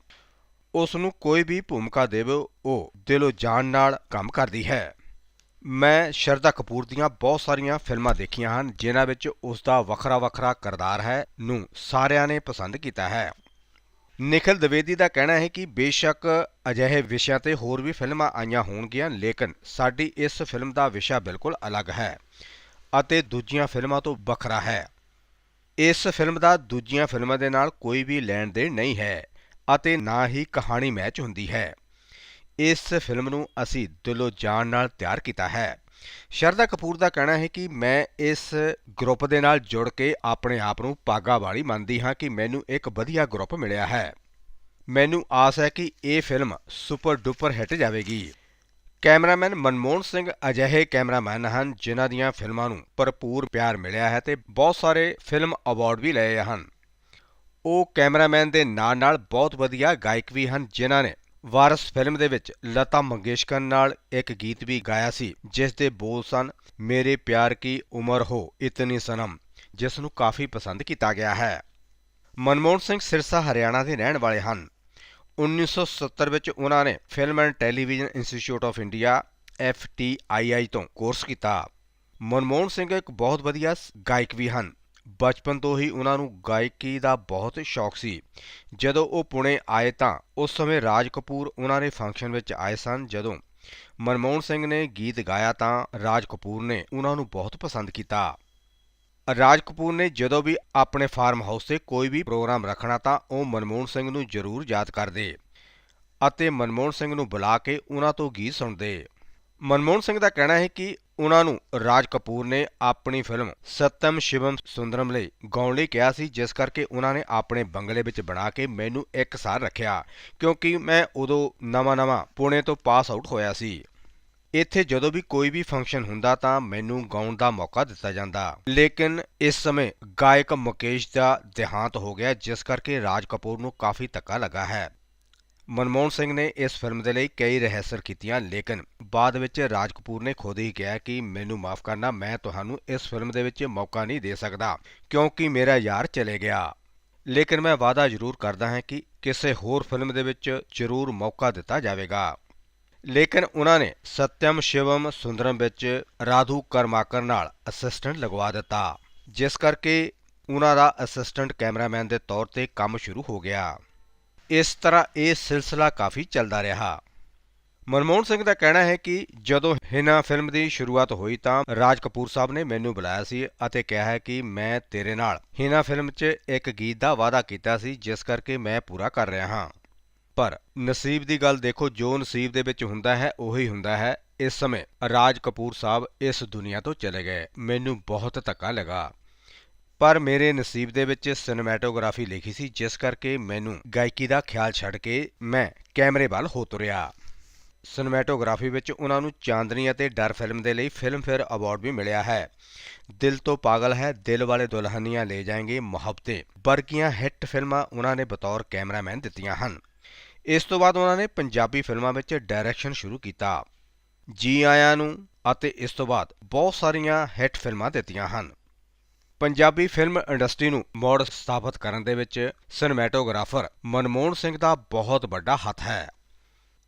A: ਉਸ ਨੂੰ ਕੋਈ ਵੀ ਭੂਮਿਕਾ ਦੇਵੇ, ਉਹ ਦਿਲੋਂ ਜਾਨ ਨਾਲ ਕੰਮ ਕਰਦੀ ਹੈ। ਮੈਂ ਸ਼ਰਦਾ ਕਪੂਰ ਦੀਆਂ ਬਹੁਤ ਸਾਰੀਆਂ ਫਿਲਮਾਂ ਦੇਖੀਆਂ ਹਨ, ਜਿਨ੍ਹਾਂ ਵਿੱਚ ਉਸ ਦਾ ਵੱਖਰਾ ਵੱਖਰਾ ਕਿਰਦਾਰ ਹੈ ਨੂੰ ਸਾਰਿਆਂ ਨੇ ਪਸੰਦ ਕੀਤਾ ਹੈ। ਨਿਖਿਲ ਦਵੇਦੀ ਦਾ ਕਹਿਣਾ ਹੈ ਕਿ ਬੇਸ਼ੱਕ ਅਜਿਹੇ ਵਿਸ਼ਿਆਂ ਤੇ ਹੋਰ ਵੀ ਫਿਲਮਾਂ ਆਈਆਂ ਹੋਣਗੀਆਂ, ਲੇਕਿਨ ਸਾਡੀ ਇਸ ਫਿਲਮ ਦਾ ਵਿਸ਼ਾ ਬਿਲਕੁਲ ਅਲੱਗ ਹੈ ਅਤੇ ਦੂਜੀਆਂ ਫਿਲਮਾਂ ਤੋਂ ਵੱਖਰਾ ਹੈ। ਇਸ ਫਿਲਮ ਦਾ ਦੂਜੀਆਂ ਫਿਲਮਾਂ ਦੇ ਨਾਲ ਕੋਈ ਵੀ ਲੈਣ ਦੇਣ ਨਹੀਂ ਹੈ ਅਤੇ ਨਾ ਹੀ ਕਹਾਣੀ ਮੈਚ ਹੁੰਦੀ ਹੈ। ਇਸ ਫਿਲਮ ਨੂੰ ਅਸੀਂ ਦਿਲੋਂ ਜਾਨ ਨਾਲ ਤਿਆਰ ਕੀਤਾ ਹੈ। ਸ਼ਰਦਾ ਕਪੂਰ ਦਾ ਕਹਿਣਾ ਹੈ ਕਿ ਮੈਂ ਇਸ ਗਰੁੱਪ ਦੇ ਨਾਲ ਜੁੜ ਕੇ ਆਪਣੇ ਆਪ ਨੂੰ ਪਾਗਾ ਵਾਲੀ ਮੰਨਦੀ ਹਾਂ ਕਿ ਮੈਨੂੰ ਇੱਕ ਵਧੀਆ ਗਰੁੱਪ ਮਿਲਿਆ ਹੈ। ਮੈਨੂੰ ਆਸ ਹੈ ਕਿ ਇਹ ਫਿਲਮ ਸੁਪਰ ਡੁਪਰ ਹਿੱਟ ਜਾਵੇਗੀ। ਕੈਮਰਾਮੈਨ ਮਨਮੋਹਨ ਸਿੰਘ ਅਜਿਹੇ ਕੈਮਰਾਮੈਨ ਹਨ ਜਿਨ੍ਹਾਂ ਦੀਆਂ ਫਿਲਮਾਂ ਨੂੰ ਭਰਪੂਰ ਪਿਆਰ ਮਿਲਿਆ ਹੈ ਤੇ ਬਹੁਤ ਸਾਰੇ ਫਿਲਮ ਅਵਾਰਡ ਵੀ ਲਏ ਹਨ। ਉਹ ਕੈਮਰਾਮੈਨ ਦੇ ਨਾਲ-ਨਾਲ ਬਹੁਤ ਵਧੀਆ ਗਾਇਕ ਵੀ ਹਨ ਜਿਨ੍ਹਾਂ ਨੇ ਵਾਰਸ ਫਿਲਮ ਦੇ ਵਿੱਚ ਲਤਾ ਮੰਗੇਸ਼ਕਰ ਨਾਲ ਇੱਕ ਗੀਤ ਵੀ ਗਾਇਆ ਸੀ ਜਿਸ ਦੇ ਬੋਲ ਸਨ, ਮੇਰੇ ਪਿਆਰ ਕੀ ਉਮਰ ਹੋ ਇਤਨੀ ਸਨਮ ਜਿਸ ਨੂੰ ਕਾਫੀ ਪਸੰਦ ਕੀਤਾ ਗਿਆ ਹੈ। ਮਨਮੋਹਨ ਸਿੰਘ ਸਿਰਸਾ ਹਰਿਆਣਾ ਦੇ ਰਹਿਣ ਵਾਲੇ ਹਨ। 1970 ਵਿੱਚ ਉਹਨਾਂ ਨੇ film and television institute of India FTII ਤੋਂ ਕੋਰਸ ਕੀਤਾ। ਮਨਮੋਹਨ ਸਿੰਘ ਇੱਕ ਬਹੁਤ ਵਧੀਆ ਗਾਇਕ ਵੀ ਹਨ। ਬਚਪਨ ਤੋਂ ਹੀ ਉਹਨਾਂ ਨੂੰ ਗਾਇਕੀ ਦਾ ਬਹੁਤ ਸ਼ੌਕ ਸੀ। ਜਦੋਂ ਉਹ ਪੁਣੇ ਆਏ ਤਾਂ ਉਸ ਸਮੇਂ ਰਾਜ ਕਪੂਰ ਉਹਨਾਂ ਦੇ ਫੰਕਸ਼ਨ ਵਿੱਚ ਆਏ ਸਨ। ਜਦੋਂ ਮਨਮੋਹਨ ਸਿੰਘ ਨੇ ਗੀਤ ਗਾਇਆ ਤਾਂ ਰਾਜ ਕਪੂਰ ਨੇ ਉਹਨਾਂ ਨੂੰ ਬਹੁਤ ਪਸੰਦ ਕੀਤਾ। ਰਾਜ ਕਪੂਰ ਨੇ ਜਦੋਂ ਵੀ ਆਪਣੇ ਫਾਰਮ ਹਾਊਸ ਤੇ ਕੋਈ ਵੀ ਪ੍ਰੋਗਰਾਮ ਰੱਖਣਾ ਤਾਂ ਉਹ ਮਨਮੋਹਨ ਸਿੰਘ ਨੂੰ ਜ਼ਰੂਰ ਯਾਦ ਕਰਦੇ ਅਤੇ ਮਨਮੋਹਨ ਸਿੰਘ ਨੂੰ ਬੁਲਾ ਕੇ ਉਹਨਾਂ ਤੋਂ ਗੀਤ ਸੁਣਦੇ। ਮਨਮੋਹਨ ਸਿੰਘ ਦਾ ਕਹਿਣਾ ਹੈ ਕਿ ਉਹਨਾਂ ਨੂੰ ਰਾਜ ਕਪੂਰ ਨੇ ਆਪਣੀ ਫਿਲਮ ਸਤਮ ਸ਼ਿਵਮ ਸੁੰਦਰਮ ਲਈ ਗਾਉਣ ਲਈ ਕਿਹਾ ਸੀ, ਜਿਸ ਕਰਕੇ ਉਹਨਾਂ ਨੇ ਆਪਣੇ ਬੰਗਲੇ ਵਿੱਚ ਬਣਾ ਕੇ ਮੈਨੂੰ ਇੱਕ ਸਾਲ ਰੱਖਿਆ, ਕਿਉਂਕਿ ਮੈਂ ਉਦੋਂ ਨਵਾਂ-ਨਵਾਂ ਪੁਣੇ ਤੋਂ ਪਾਸ ਆਊਟ ਹੋਇਆ ਸੀ। ਇੱਥੇ ਜਦੋਂ ਵੀ ਕੋਈ ਵੀ ਫੰਕਸ਼ਨ ਹੁੰਦਾ ਤਾਂ ਮੈਨੂੰ ਗਾਉਣ ਦਾ ਮੌਕਾ ਦਿੱਤਾ ਜਾਂਦਾ। ਲੇਕਿਨ ਇਸ ਸਮੇਂ ਗਾਇਕ ਮੁਕੇਸ਼ ਦਾ ਦੇਹਾਂਤ ਹੋ ਗਿਆ, ਜਿਸ ਕਰਕੇ ਰਾਜ ਕਪੂਰ ਨੂੰ ਕਾਫੀ ਧੱਕਾ ਲੱਗਾ ਹੈ। ਮਨਮੋਹਨ ਸਿੰਘ ਨੇ ਇਸ ਫਿਲਮ ਦੇ ਲਈ ਕਈ ਰਿਹਰਸਲ ਕੀਤੀਆਂ, ਲੇਕਿਨ ਬਾਅਦ ਵਿੱਚ ਰਾਜ ਕਪੂਰ ਨੇ ਖੁਦ ਹੀ ਕਿਹਾ ਕਿ ਮੈਨੂੰ ਮਾਫ ਕਰਨਾ, ਮੈਂ ਤੁਹਾਨੂੰ ਇਸ ਫਿਲਮ ਦੇ ਵਿੱਚ ਮੌਕਾ ਨਹੀਂ ਦੇ ਸਕਦਾ, ਕਿਉਂਕਿ ਮੇਰਾ ਯਾਰ ਚਲੇ ਗਿਆ। ਲੇਕਿਨ ਮੈਂ ਵਾਅਦਾ ਜ਼ਰੂਰ ਕਰਦਾ ਹਾਂ ਕਿ ਕਿਸੇ ਹੋਰ ਫਿਲਮ ਦੇ ਵਿੱਚ ਜ਼ਰੂਰ ਮੌਕਾ ਦਿੱਤਾ ਜਾਵੇਗਾ। ਲੇਕਿਨ ਉਹਨਾਂ ਨੇ ਸਤਿਅਮ ਸ਼ਿਵਮ ਸੁੰਦਰਮ ਵਿੱਚ ਰਾਧੂ ਕਰਮਾਕਰ ਨਾਲ ਅਸਿਸਟੈਂਟ ਲਗਵਾ ਦਿੱਤਾ, ਜਿਸ ਕਰਕੇ ਉਹਨਾਂ ਦਾ ਅਸਿਸਟੈਂਟ ਕੈਮਰਾਮੈਨ ਦੇ ਤੌਰ ਤੇ ਕੰਮ ਸ਼ੁਰੂ ਹੋ ਗਿਆ। ਇਸ ਤਰ੍ਹਾਂ ਇਹ ਸਿਲਸਿਲਾ ਕਾਫੀ ਚੱਲਦਾ ਰਿਹਾ। ਮਨਮੋਹਨ ਸਿੰਘ ਦਾ ਕਹਿਣਾ ਹੈ ਕਿ ਜਦੋਂ ਹਿਨਾ ਫਿਲਮ ਦੀ ਸ਼ੁਰੂਆਤ ਹੋਈ ਤਾਂ ਰਾਜ ਕਪੂਰ ਸਾਹਿਬ ਨੇ ਮੈਨੂੰ ਬੁਲਾਇਆ ਸੀ ਅਤੇ ਕਿਹਾ ਹੈ ਕਿ ਮੈਂ ਤੇਰੇ ਨਾਲ। ਹਿਨਾ ਫਿਲਮ 'ਚ ਇੱਕ ਗੀਤ ਦਾ ਵਾਅਦਾ ਕੀਤਾ ਸੀ, ਜਿਸ ਕਰਕੇ ਮੈਂ ਪੂਰਾ ਕਰ ਰਿਹਾ ਹਾਂ। ਪਰ ਨਸੀਬ ਦੀ ਗੱਲ ਦੇਖੋ, ਜੋ ਨਸੀਬ ਦੇ ਵਿੱਚ ਹੁੰਦਾ ਹੈ, ਉਹੀ ਹੁੰਦਾ ਹੈ। ਇਸ ਸਮੇਂ ਰਾਜ ਕਪੂਰ ਸਾਹਿਬ ਇਸ ਦੁਨੀਆ ਤੋਂ ਚਲੇ ਗਏ। ਮੈਨੂੰ ਬਹੁਤ ਧੱਕਾ ਲੱਗਾ। ਪਰ ਮੇਰੇ ਨਸੀਬ ਦੇ ਵਿੱਚ ਸਿਨੇਮੈਟੋਗ੍ਰਾਫੀ ਲਿਖੀ ਸੀ, ਜਿਸ ਕਰਕੇ ਮੈਨੂੰ ਗਾਇਕੀ ਦਾ ਖਿਆਲ ਛੱਡ ਕੇ ਮੈਂ ਕੈਮਰੇ ਵੱਲ ਹੋ ਤੁਰਿਆ। ਸਿਨੇਮੈਟੋਗ੍ਰਾਫੀ ਵਿੱਚ ਉਹਨਾਂ ਨੂੰ ਚਾਂਦਨੀ ਅਤੇ ਡਰ ਫਿਲਮ ਦੇ ਲਈ ਫਿਲਮਫੇਅਰ ਅਵਾਰਡ ਵੀ ਮਿਲਿਆ ਹੈ। ਦਿਲ ਤੋਂ ਪਾਗਲ ਹੈ, ਦਿਲ ਵਾਲੇ ਦੁਲਹਨੀਆਂ ਲੈ ਜਾਏਂਗੇ ਮੁਹੱਬਤੇ। ਬਰਕੀਆਂ ਹਿੱਟ ਫਿਲਮਾਂ ਉਹਨਾਂ ਨੇ ਬਤੌਰ ਕੈਮਰਾਮੈਨ ਦਿੱਤੀਆਂ ਹਨ। ਇਸ ਤੋਂ ਬਾਅਦ ਉਹਨਾਂ ਨੇ ਪੰਜਾਬੀ ਫਿਲਮਾਂ ਵਿੱਚ ਡਾਇਰੈਕਸ਼ਨ ਸ਼ੁਰੂ ਕੀਤਾ। ਜੀ ਆਇਆਂ ਨੂੰ ਅਤੇ ਇਸ ਤੋਂ ਬਾਅਦ ਬਹੁਤ ਸਾਰੀਆਂ ਹਿੱਟ ਫਿਲਮਾਂ ਦਿੱਤੀਆਂ ਹਨ। ਪੰਜਾਬੀ ਫਿਲਮ ਇੰਡਸਟਰੀ ਨੂੰ ਮੋੜ ਸਥਾਪਿਤ ਕਰਨ ਦੇ ਵਿੱਚ ਸਿਨੇਮੈਟੋਗ੍ਰਾਫਰ ਮਨਮੋਹਨ ਸਿੰਘ ਦਾ ਬਹੁਤ ਵੱਡਾ ਹੱਥ ਹੈ।